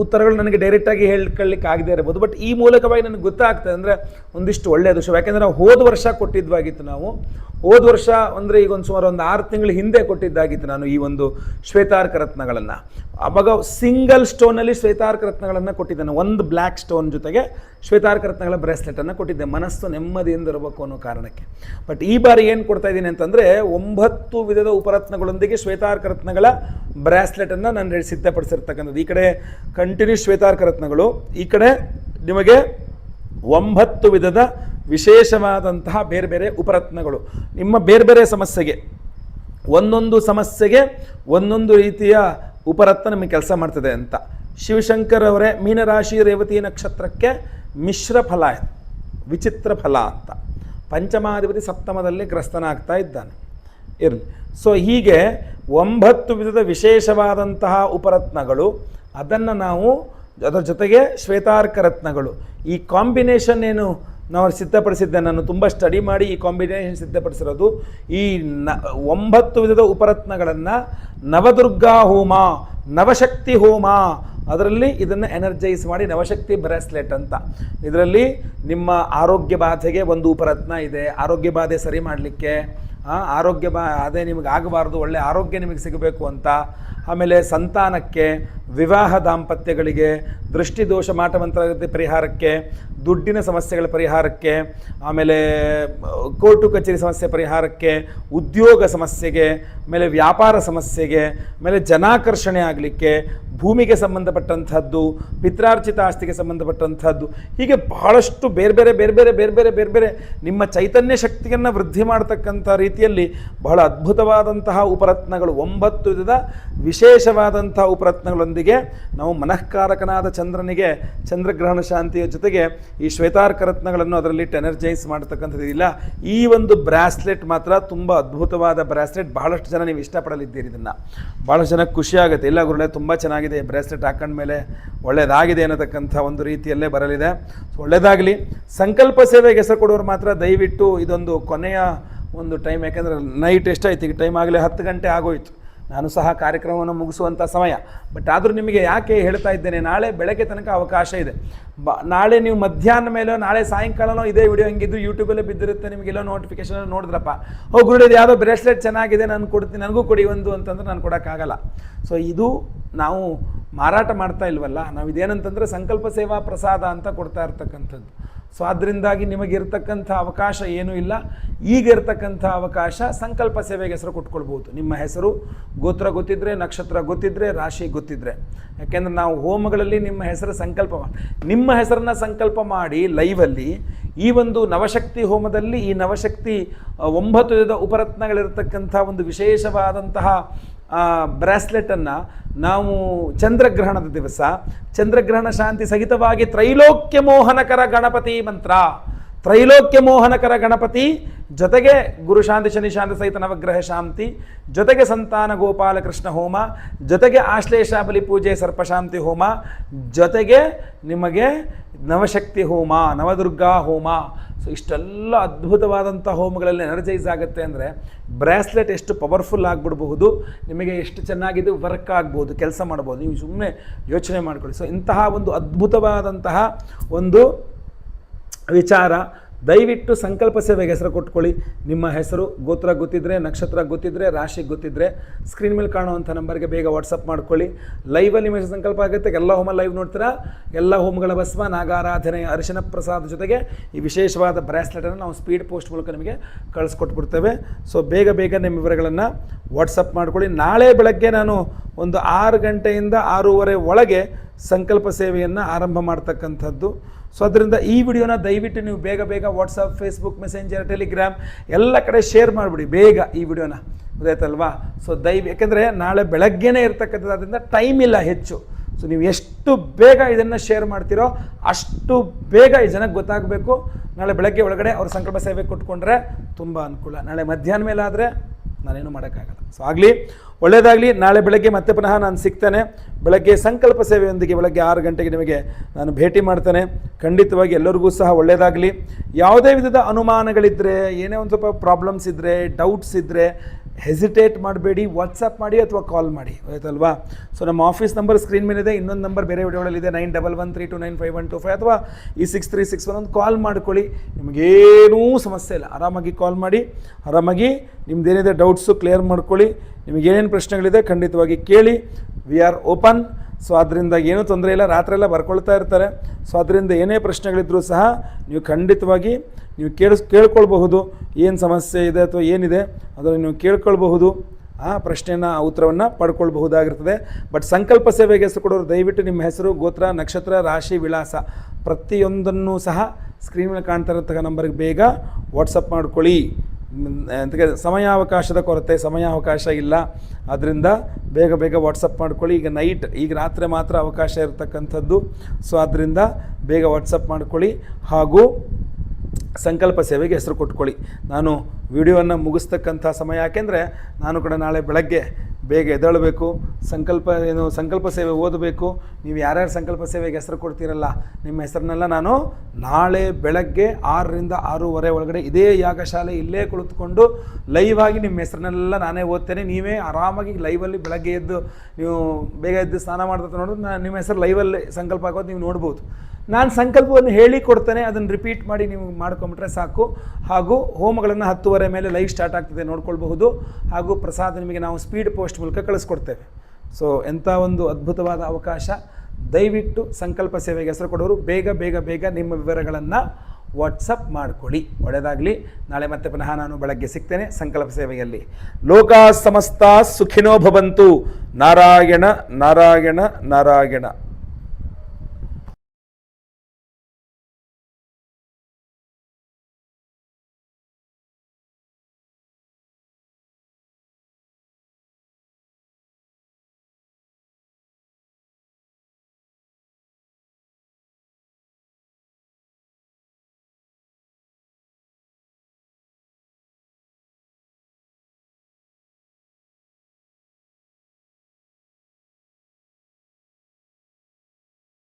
ಉತ್ತರಗಳು ನನಗೆ ಡೈರೆಕ್ಟಾಗಿ ಹೇಳ್ಕೊಳ್ಳಿಕ್ಕೆ ಆಗದೇ ಇರ್ಬೋದು. ಬಟ್ ಈ ಮೂಲಕವಾಗಿ ನನಗೆ ಗೊತ್ತಾಗ್ತದೆ ಅಂದರೆ ಒಂದಿಷ್ಟು ಒಳ್ಳೆಯ ವಿಷಯ. ಯಾಕೆಂದರೆ ನಾವು ಹೋದ ವರ್ಷ ಕೊಟ್ಟಿದ್ದಾಗಿತ್ತು ನಾವು. ಹೋದ ವರ್ಷ ಅಂದರೆ ಈಗ ಒಂದು ಸುಮಾರು ಒಂದು ಆರು ತಿಂಗಳ ಹಿಂದೆ ಕೊಟ್ಟಿದ್ದಾಗಿತ್ತು ನಾನು ಈ ಒಂದು ಶ್ವೇತಾರ್ಕ ರತ್ನಗಳನ್ನು. ಆವಾಗ ಸಿಂಗಲ್ ಸ್ಟೋನಲ್ಲಿ ಶ್ವೇತಾರ್ಕ ರತ್ನಗಳನ್ನು ಕೊಟ್ಟಿದ್ದಾನೆ. ಒಂದು ಬ್ಲ್ಯಾಕ್ ಸ್ಟೋನ್ ಜೊತೆಗೆ ಶ್ವೇತಾರ್ಕ ರತ್ನಗಳ ಬ್ರೇಸ್ಲೆಟನ್ನು ಕೊಟ್ಟಿದ್ದೆ. ಮನಸ್ಸು ನೆಮ್ಮದಿಯಿಂದ ಇರಬೇಕು ಅನ್ನೋ ಕಾರಣಕ್ಕೆ. ಬಟ್ ಈ ಬಾರಿ ಏನು ಕೊಡ್ತಾ ಇದ್ದೀನಿ ಅಂತಂದರೆ, ಒಂಬತ್ತು ವಿಧದ ಉಪರತ್ನಗಳೊಂದಿಗೆ ಶ್ವೇತಾರ್ಕ ರತ್ನಗಳ ಬ್ರಾಸ್ಲೆಟನ್ನು ನಾನು ಸಿದ್ಧಪಡಿಸಿರ್ತಕ್ಕಂಥದ್ದು. ಈ ಕಡೆ ಕಂಟಿನ್ಯೂ ಶ್ವೇತಾರ್ಕರತ್ನಗಳು. ಈ ಕಡೆ ನಿಮಗೆ ಒಂಬತ್ತು ವಿಧದ ವಿಶೇಷವಾದಂತಹ ಬೇರೆ ಬೇರೆ ಉಪರತ್ನಗಳು. ನಿಮ್ಮ ಬೇರೆ ಬೇರೆ ಸಮಸ್ಯೆಗೆ, ಒಂದೊಂದು ಸಮಸ್ಯೆಗೆ ಒಂದೊಂದು ರೀತಿಯ ಉಪರತ್ನ ನಿಮಗೆ ಕೆಲಸ ಮಾಡ್ತದೆ ಅಂತ. ಶಿವಶಂಕರ್ ಅವರೇ ಮೀನರಾಶಿ ರೇವತಿ ನಕ್ಷತ್ರಕ್ಕೆ ಮಿಶ್ರ ಫಲ ವಿಚಿತ್ರ ಫಲ ಅಂತ. ಪಂಚಮಾಧಿಪತಿ ಸಪ್ತಮದಲ್ಲಿ ಗ್ರಸ್ತನಾಗ್ತಾ ಇದ್ದಾನೆ. ಇರಲಿ. ಸೊ ಹೀಗೆ ಒಂಬತ್ತು ವಿಧದ ವಿಶೇಷವಾದಂತಹ ಉಪರತ್ನಗಳು, ಅದನ್ನು ನಾವು ಅದರ ಜೊತೆಗೆ ಶ್ವೇತಾರ್ಕ ರತ್ನಗಳು. ಈ ಕಾಂಬಿನೇಷನ್ ಏನು ನಾವು ಸಿದ್ಧಪಡಿಸಿದ್ದೆ ನಾನು ತುಂಬ ಸ್ಟಡಿ ಮಾಡಿ ಈ ಕಾಂಬಿನೇಷನ್ ಸಿದ್ಧಪಡಿಸಿರೋದು, ಈ ನ, ಒಂಬತ್ತು ವಿಧದ ಉಪರತ್ನಗಳನ್ನು ನವದುರ್ಗಾ ಹೋಮ, ನವಶಕ್ತಿ ಹೋಮ ಅದರಲ್ಲಿ ಇದನ್ನು ಎನರ್ಜೈಸ್ ಮಾಡಿ ನವಶಕ್ತಿ ಬ್ರೇಸ್ಲೆಟ್ ಅಂತ. ಇದರಲ್ಲಿ ನಿಮ್ಮ ಆರೋಗ್ಯ ಬಾಧೆಗೆ ಒಂದು ಉಪರತ್ನ ಇದೆ. ಆರೋಗ್ಯ ಬಾಧೆ ಸರಿ ಮಾಡಲಿಕ್ಕೆ ಆರೋಗ್ಯ ಬಾ, ಅದೇ ನಿಮಗೆ ಆಗಬಾರ್ದು, ಒಳ್ಳೆ ಆರೋಗ್ಯ ನಿಮಗೆ ಸಿಗಬೇಕು ಅಂತ ಆಮೇಲೆ ಸಂತಾನಕ್ಕೆ, ವಿವಾಹ ದಾಂಪತ್ಯಗಳಿಗೆ, ದೃಷ್ಟಿದೋಷ ಮಾಟಮಂತ್ರ ಪರಿಹಾರಕ್ಕೆ, ದುಡ್ಡಿನ ಸಮಸ್ಯೆಗಳ ಪರಿಹಾರಕ್ಕೆ, ಆಮೇಲೆ, ಕೋರ್ಟು ಕಚೇರಿ ಸಮಸ್ಯೆ ಪರಿಹಾರಕ್ಕೆ, ಉದ್ಯೋಗ ಸಮಸ್ಯೆಗೆ, ಆಮೇಲೆ ವ್ಯಾಪಾರ ಸಮಸ್ಯೆಗೆ, ಆಮೇಲೆ ಜನಾಕರ್ಷಣೆ ಆಗಲಿಕ್ಕೆ, ಭೂಮಿಗೆ ಸಂಬಂಧಪಟ್ಟಂಥದ್ದು, ಪಿತ್ರಾರ್ಚಿತ ಆಸ್ತಿಗೆ ಸಂಬಂಧಪಟ್ಟಂಥದ್ದು, ಹೀಗೆ ಬಹಳಷ್ಟು ಬೇರೆ ಬೇರೆ ಬೇರೆ ಬೇರೆ ಬೇರೆ ಬೇರೆ ಬೇರೆ ಬೇರೆ ನಿಮ್ಮ ಚೈತನ್ಯ ಶಕ್ತಿಯನ್ನು ವೃದ್ಧಿ ಮಾಡತಕ್ಕಂಥ ರೀತಿಯಲ್ಲಿ ಬಹಳ ಅದ್ಭುತವಾದಂತಹ ಉಪರತ್ನಗಳು, ಒಂಬತ್ತು ವಿಧದ ವಿಶೇಷವಾದಂಥ ಉಪರತ್ನಗಳೊಂದಿಗೆ ನಾವು ಮನಃಕಾರಕನಾದ ಚಂದ್ರನಿಗೆ ಚಂದ್ರಗ್ರಹಣ ಶಾಂತಿಯ ಜೊತೆಗೆ ಈ ಶ್ವೇತಾರ್ಕ ರತ್ನಗಳನ್ನು ಅದರಲ್ಲಿಟ್ಟು ಎನರ್ಜೈಸ್ ಮಾಡತಕ್ಕಂಥದ್ದು ಇಲ್ಲ. ಈ ಒಂದು ಬ್ರಾಸ್ಲೆಟ್ ಮಾತ್ರ ತುಂಬ ಅದ್ಭುತವಾದ ಬ್ರಾಸ್ಲೆಟ್. ಬಹಳಷ್ಟು ಜನ ನೀವು ಇಷ್ಟಪಡಲಿದ್ದೀರಿ ಇದನ್ನು. ಭಾಳಷ್ಟು ಜನಕ್ಕೆ ಖುಷಿ ಆಗುತ್ತೆ. ಇಲ್ಲ ಗುರುಳೆ ತುಂಬ ಚೆನ್ನಾಗಿದೆ ಬ್ರೇಸ್ಲೆಟ್ ಹಾಕೊಂಡ್ಮೇಲೆ ಒಳ್ಳೆಯದಾಗಿದೆ ಅನ್ನತಕ್ಕಂಥ ಒಂದು ರೀತಿಯಲ್ಲೇ ಬರಲಿದೆ. ಒಳ್ಳೆಯದಾಗಲಿ ಸಂಕಲ್ಪ ಸೇವೆಗೆ ಹೆಸರು ಕೊಡೋರು ಮಾತ್ರ ದಯವಿಟ್ಟು ಇದೊಂದು ಕೊನೆಯ ಒಂದು ಟೈಮ್ ಯಾಕೆಂದರೆ ನೈಟ್ ಎಷ್ಟಾಯ್ತು ಈಗ? ಟೈಮ್ ಆಗಲೇ ಹತ್ತು ಗಂಟೆ ಆಗೋಯ್ತು. ನಾನು ಸಹ ಕಾರ್ಯಕ್ರಮವನ್ನು ಮುಗಿಸುವಂಥ ಸಮಯ. ಬಟ್ ಆದರೂ ನಿಮಗೆ ಯಾಕೆ ಹೇಳ್ತಾ ಇದ್ದೇನೆ, ನಾಳೆ ಬೆಳಗ್ಗೆ ತನಕ ಅವಕಾಶ ಇದೆ. ಬ, ನಾಳೆ ನೀವು ಮಧ್ಯಾಹ್ನ ಮೇಲೋ, ನಾಳೆ ಸಾಯಂಕಾಲನೋ ಇದೇ ವಿಡಿಯೋ ಹಂಗಿದ್ದು ಯೂಟ್ಯೂಬಲ್ಲೇ ಬಿದ್ದಿರುತ್ತೆ ನಿಮಗೆಲ್ಲೋ ನೋಟಿಫಿಕೇಶನ್ ನೋಡಿದ್ರಪ್ಪ. ಹೋಗಿ ಗುರುಡಿದು ಯಾವುದೋ ಬ್ರೇಸ್ಲೆಟ್ ಚೆನ್ನಾಗಿದೆ, ನಾನು ಕೊಡ್ತೀನಿ ನನಗೂ ಕೊಡಿ ಒಂದು ಅಂತಂದ್ರೆ ನಾನು ಕೊಡೋಕ್ಕಾಗಲ್ಲ. ಸೊ ಇದು ನಾವು ಮಾರಾಟ ಮಾಡ್ತಾ ಇಲ್ವಲ್ಲ ನಾವು ಇದೇನಂತಂದರೆ ಸಂಕಲ್ಪ ಸೇವಾ ಪ್ರಸಾದ ಅಂತ ಕೊಡ್ತಾ ಇರ್ತಕ್ಕಂಥದ್ದು. ಸೊ ಅದರಿಂದಾಗಿ ನಿಮಗಿರ್ತಕ್ಕಂಥ ಅವಕಾಶ ಏನೂ ಇಲ್ಲ. ಈಗ ಇರ್ತಕ್ಕಂಥ ಅವಕಾಶ ಸಂಕಲ್ಪ ಸೇವೆಗೆ ಹೆಸರು ಕೊಟ್ಕೊಳ್ಬೋದು ನಿಮ್ಮ ಹೆಸರು ಗೋತ್ರ ಗೊತ್ತಿದ್ದರೆ ನಕ್ಷತ್ರ ಗೊತ್ತಿದ್ದರೆ ರಾಶಿ ಗೊತ್ತಿದ್ದರೆ ಯಾಕೆಂದ್ರೆ ನಾವು ಹೋಮಗಳಲ್ಲಿ ನಿಮ್ಮ ಹೆಸರು ಸಂಕಲ್ಪ ನಿಮ್ಮ ಹೆಸರನ್ನ ಸಂಕಲ್ಪ ಮಾಡಿ ಲೈವಲ್ಲಿ ಈ ಒಂದು ನವಶಕ್ತಿ ಹೋಮದಲ್ಲಿ ಈ ನವಶಕ್ತಿ ಒಂಬತ್ತು ವಿಧದ ಉಪರತ್ನಗಳಿರ್ತಕ್ಕಂಥ ಒಂದು ವಿಶೇಷವಾದಂತಹ ಬ್ರಾಸ್ಲೆಟನ್ನು ನಾವು ಚಂದ್ರಗ್ರಹಣದ ದಿವಸ, ಚಂದ್ರಗ್ರಹಣ ಶಾಂತಿ ಸಹಿತವಾಗಿ ತ್ರೈಲೋಕ್ಯ ಮೋಹನಕರ ಗಣಪತಿ ಮಂತ್ರ. ತ್ರೈಲೋಕ್ಯ ಮೋಹನಕರ ಗಣಪತಿ, ಜೊತೆಗೆ ಗುರು ಶಾಂತಿ, ಶನಿ ಶಾಂತಿ ಸಹಿತ ನವಗ್ರಹ ಶಾಂತಿ, ಜೊತೆಗೆ ಸಂತಾನ ಗೋಪಾಲ ಕೃಷ್ಣ ಹೋಮ, ಜೊತೆಗೆ ಆಶ್ಲೇಷ ಬಲಿ ಪೂಜೆ ಸರ್ಪಶಾಂತಿ ಹೋಮ, ಜೊತೆಗೆ ನಿಮಗೆ ನವಶಕ್ತಿ ಹೋಮ, ನವದುರ್ಗಾ ಹೋಮ ಸೊ ಇಷ್ಟೆಲ್ಲ ಅದ್ಭುತವಾದಂಥ ಹೋಮ್ಗಳಲ್ಲಿ ಎನರ್ಜೈಸ್ ಆಗುತ್ತೆ ಅಂದರೆ ಬ್ರಾಸ್ಲೆಟ್ ಎಷ್ಟು ಪವರ್ಫುಲ್ ಆಗಿಬಿಡಬಹುದು, ನಿಮಗೆ ಎಷ್ಟು ಚೆನ್ನಾಗಿದ್ದು ವರ್ಕ್ ಆಗ್ಬೋದು, ಕೆಲಸ ಮಾಡ್ಬೋದು, ನೀವು ಸುಮ್ಮನೆ ಯೋಚನೆ ಮಾಡ್ಕೊಳ್ಳಿ. ಸೊ ಇಂತಹ ಒಂದು ಅದ್ಭುತವಾದಂತಹ ಒಂದು ವಿಚಾರ ದಯವಿಟ್ಟು ಸಂಕಲ್ಪ ಸೇವೆಗೆ ಹೆಸರು ಕೊಟ್ಕೊಳ್ಳಿ. ನಿಮ್ಮ ಹೆಸರು ಗೋತ್ರ ಗೊತ್ತಿದ್ದರೆ ನಕ್ಷತ್ರ ಗೊತ್ತಿದ್ದರೆ ರಾಶಿ ಗೊತ್ತಿದ್ದರೆ ಸ್ಕ್ರೀನ್ ಮೇಲೆ ಕಾಣುವಂಥ ನಂಬರ್ಗೆ ಬೇಗ ವಾಟ್ಸಪ್ ಮಾಡ್ಕೊಳ್ಳಿ. ಲೈವಲ್ಲಿ ನಿಮ್ಮ ಸಂಕಲ್ಪ ಆಗುತ್ತೆ. ಎಲ್ಲ ಹೋಮ ಲೈವ್ ನೋಡ್ತೀರಾ? ಎಲ್ಲ ಹೋಮಗಳ ಭಸ್ಮ, ನಾಗಾರಾಧನೆ, ಅರಿಶಿನ ಪ್ರಸಾದ ಜೊತೆಗೆ ಈ ವಿಶೇಷವಾದ ಬ್ರಾಸ್ಲೆಟನ್ನು ನಾವು ಸ್ಪೀಡ್ ಪೋಸ್ಟ್ ಮೂಲಕ ನಿಮಗೆ ಕಳಿಸ್ಕೊಟ್ಬಿಡ್ತೇವೆ. ಸೊ ಬೇಗ ಬೇಗ ನಿಮ್ಮ ವಿವರಗಳನ್ನು ವಾಟ್ಸಪ್ ಮಾಡ್ಕೊಳ್ಳಿ. ನಾಳೆ ಬೆಳಗ್ಗೆ ನಾನು ಒಂದು ಆರು ಗಂಟೆಯಿಂದ ಆರೂವರೆ ಒಳಗೆ ಸಂಕಲ್ಪ ಸೇವೆಯನ್ನು ಆರಂಭ ಮಾಡ್ತಕ್ಕಂಥದ್ದು. ಸೊ ಅದರಿಂದ ಈ ವಿಡಿಯೋನ ದಯವಿಟ್ಟು ನೀವು ಬೇಗ ಬೇಗ ವಾಟ್ಸಪ್ ಫೇಸ್ಬುಕ್ ಮೆಸೆಂಜರ್ ಟೆಲಿಗ್ರಾಮ್ ಎಲ್ಲ ಕಡೆ ಶೇರ್ ಮಾಡಿಬಿಡಿ, ಬೇಗ ಈ ವಿಡಿಯೋನ. ಗೊತ್ತಾಯ್ತಲ್ವಾ? ಸೊ ದಯವಿ, ಯಾಕೆಂದರೆ ನಾಳೆ ಬೆಳಗ್ಗೆನೇ ಇರ್ತಕ್ಕಂಥದ್ದಾದ್ರಿಂದ ಟೈಮ್ ಇಲ್ಲ ಹೆಚ್ಚು. ಸೊ ನೀವು ಎಷ್ಟು ಬೇಗ ಇದನ್ನು ಶೇರ್ ಮಾಡ್ತೀರೋ ಅಷ್ಟು ಬೇಗ ಈ ಜನಕ್ಕೆ ಗೊತ್ತಾಗಬೇಕು. ನಾಳೆ ಬೆಳಗ್ಗೆ ಒಳಗಡೆ ಅವ್ರ ಸಂಕಲ್ಪ ಸೇವೆ ಕೊಟ್ಕೊಂಡ್ರೆ ತುಂಬ ಅನುಕೂಲ. ನಾಳೆ ಮಧ್ಯಾಹ್ನ ಮೇಲೆ ನಾನೇನು ಮಾಡೋಕ್ಕಾಗಲ್ಲ. ಸೊ ಆಗಲಿ ಒಳ್ಳೆಯದಾಗಲಿ ನಾಳೆ ಬೆಳಗ್ಗೆ ಮತ್ತೆ ಪುನಃ ನಾನು ಸಿಗ್ತೇನೆ. ಬೆಳಗ್ಗೆ ಸಂಕಲ್ಪ ಸೇವೆಯೊಂದಿಗೆ ಬೆಳಗ್ಗೆ ಆರು ಗಂಟೆಗೆ ನಿಮಗೆ ನಾನು ಭೇಟಿ ಮಾಡ್ತೇನೆ. ಖಂಡಿತವಾಗಿ ಎಲ್ಲರಿಗೂ ಸಹ ಒಳ್ಳೆಯದಾಗಲಿ ಯಾವುದೇ ವಿಧದ ಅನುಮಾನಗಳಿದ್ದರೆ ಏನೇ ಒಂದು ಸ್ವಲ್ಪ ಪ್ರಾಬ್ಲಮ್ಸ್ ಇದ್ದರೆ ಡೌಟ್ಸ್ ಇದ್ದರೆ ಹೆಸಿಟೇಟ್ ಮಾಡಬೇಡಿ ವಾಟ್ಸಪ್ ಮಾಡಿ ಅಥವಾ ಕಾಲ್ ಮಾಡಿ, ಆಯ್ತಲ್ವಾ? ಸೊ ನಮ್ಮ ಆಫೀಸ್ ನಂಬರ್ ಸ್ಕ್ರೀನ್ ಮೇಲಿದೆ, ಇನ್ನೊಂದು ನಂಬರ್ ಬೇರೆ ವಿಡಿಯೋಗಳಲ್ಲಿದೆ nine double one three two nine five one two five ಅಥವಾ ಈ ಸಿಕ್ಸ್ ತ್ರೀ ಸಿಕ್ಸ್ ಒನ್ ಒಂದು ಕಾಲ್ ಮಾಡ್ಕೊಳ್ಳಿ. ನಿಮಗೇನೂ ಸಮಸ್ಯೆ ಇಲ್ಲ, ಆರಾಮಾಗಿ ಕಾಲ್ ಮಾಡಿ, ಆರಾಮಾಗಿ ನಿಮ್ದೇನಿದೆ ಡೌಟ್ಸು ಕ್ಲಿಯರ್ ಮಾಡ್ಕೊಳ್ಳಿ. ನಿಮಗೇನೇನು ಪ್ರಶ್ನೆಗಳಿದೆ ಖಂಡಿತವಾಗಿ ಕೇಳಿ. ವಿ ಆರ್ ಓಪನ್ ಸೊ ಅದರಿಂದ ಏನೂ ತೊಂದರೆ ಇಲ್ಲ, ರಾತ್ರಿ ಎಲ್ಲ ಬರ್ಕೊಳ್ತಾ ಇರ್ತಾರೆ. ಸೊ ಅದರಿಂದ ಏನೇ ಪ್ರಶ್ನೆಗಳಿದ್ದರೂ ಸಹ ನೀವು ಖಂಡಿತವಾಗಿ ನೀವು ಕೇಳಿಸ್ ಕೇಳ್ಕೊಳ್ಬಹುದು, ಏನು ಸಮಸ್ಯೆ ಇದೆ ಅಥವಾ ಏನಿದೆ ಅದನ್ನು ನೀವು ಕೇಳ್ಕೊಳ್ಬಹುದು. ಆ ಪ್ರಶ್ನೆಯನ್ನು ಆ ಉತ್ತರವನ್ನು ಪಡ್ಕೊಳ್ಬಹುದಾಗಿರ್ತದೆ. ಬಟ್ ಸಂಕಲ್ಪ ಸೇವೆಗೆ ಹೆಸರು ಕೊಡೋರು, ದಯವಿಟ್ಟು ನಿಮ್ಮ ಹೆಸರು, ಗೋತ್ರ, ನಕ್ಷತ್ರ, ರಾಶಿ, ವಿಳಾಸ ಪ್ರತಿಯೊಂದನ್ನು ಸಹ ಸ್ಕ್ರೀನ್ ಮೇಲೆ ಕಾಣ್ತಾ ಇರತಕ್ಕ ನಂಬರ್ಗೆ ಬೇಗ ವಾಟ್ಸಪ್ ಮಾಡ್ಕೊಳ್ಳಿ. ಅಂತಕ್ಕೆ ಸಮಯಾವಕಾಶದ ಕೊರತೆ, ಸಮಯಾವಕಾಶ ಇಲ್ಲ. ಆದ್ದರಿಂದ ಬೇಗ ಬೇಗ ವಾಟ್ಸಪ್ ಮಾಡ್ಕೊಳ್ಳಿ. ಈಗ ನೈಟ್ ಈಗ ರಾತ್ರಿ ಮಾತ್ರ ಅವಕಾಶ ಇರತಕ್ಕಂಥದ್ದು. ಸೊ ಆದ್ದರಿಂದ ಬೇಗ ವಾಟ್ಸಪ್ ಮಾಡ್ಕೊಳ್ಳಿ. ಹಾಗೂ ಸಂಕಲ್ಪ ಸೇವೆಗೆ ಹೆಸರು ಕೊಟ್ಕೊಳ್ಳಿ. ನಾನು ವಿಡಿಯೋವನ್ನು ಮುಗಿಸ್ತಕ್ಕಂಥ ಸಮಯ ಯಾಕೆಂದರೆ, ನಾನು ಕೂಡ ನಾಳೆ ಬೆಳಗ್ಗೆ ಬೇಗ ಎದ್ದೇಳಬೇಕು. ಸಂಕಲ್ಪ ಏನು, ಸಂಕಲ್ಪ ಸೇವೆ ಓದಬೇಕು. ನೀವು ಯಾರ್ಯಾರು ಸಂಕಲ್ಪ ಸೇವೆಗೆ ಹೆಸರು ಕೊಡ್ತೀರಲ್ಲ, ನಿಮ್ಮ ಹೆಸರನ್ನೆಲ್ಲ ನಾನು ನಾಳೆ ಬೆಳಗ್ಗೆ ಆರರಿಂದ ಆರೂವರೆ ಒಳಗಡೆ ಇದೇ ಯಾಗಶಾಲೆ ಇಲ್ಲೇ ಕುಳಿತುಕೊಂಡು ಲೈವ್ ಆಗಿ ನಿಮ್ಮ ಹೆಸರನ್ನೆಲ್ಲ ನಾನೇ ಓದ್ತೇನೆ. ನೀವೇ ಆರಾಮಾಗಿ ಲೈವಲ್ಲಿ ಬೆಳಗ್ಗೆ ಎದ್ದು ನೀವು ಬೇಗ ಎದ್ದು ಸ್ನಾನ ಮಾಡ್ತಾ ನೋಡಿದ್ರೆ ನಾನು ನಿಮ್ಮ ಹೆಸರು ಲೈವಲ್ಲಿ ಸಂಕಲ್ಪ ಆಗೋದು ನೀವು ನೋಡ್ಬೋದು. ನಾನು ಸಂಕಲ್ಪವನ್ನು ಹೇಳಿ ಕೊಡ್ತೇನೆ. ಅದನ್ನು ರಿಪೀಟ್ ಮಾಡಿ ನೀವು ಮಾಡ್ಕೊಂಬಿಟ್ರೆ ಸಾಕು. ಹಾಗೂ ಹೋಮಗಳನ್ನು ಹತ್ತುವರೆ ಮೇಲೆ ಲೈವ್ ಸ್ಟಾರ್ಟ್ ಆಗ್ತದೆ ನೋಡ್ಕೊಳ್ಬಹುದು. ಹಾಗೂ ಪ್ರಸಾದ ನಿಮಗೆ ನಾವು ಸ್ಪೀಡ್ ಪೋಸ್ಟ್ ಮೂಲಕ ಕಳಿಸ್ಕೊಡ್ತೇವೆ. ಸೊ ಎಂಥ ಒಂದು ಅದ್ಭುತವಾದ ಅವಕಾಶ. ದಯವಿಟ್ಟು ಸಂಕಲ್ಪ ಸೇವೆಗೆ ಹೆಸರು ಕೊಡೋರು, ಬೇಗ ಬೇಗ ಬೇಗ ನಿಮ್ಮ ವಿವರಗಳನ್ನು ವಾಟ್ಸಪ್ ಮಾಡಿಕೊಳ್ಳಿ. ಒಳ್ಳೆಯದಾಗಲಿ ನಾಳೆ ಮತ್ತೆ ಪುನಃ ನಾನು ಬೆಳಗ್ಗೆ ಸಿಗ್ತೇನೆ ಸಂಕಲ್ಪ ಸೇವೆಯಲ್ಲಿ. ಲೋಕ ಸಮಸ್ತ ಸುಖಿನೋ ಭವಂತು. ನಾರಾಯಣ ನಾರಾಯಣ ನಾರಾಯಣ.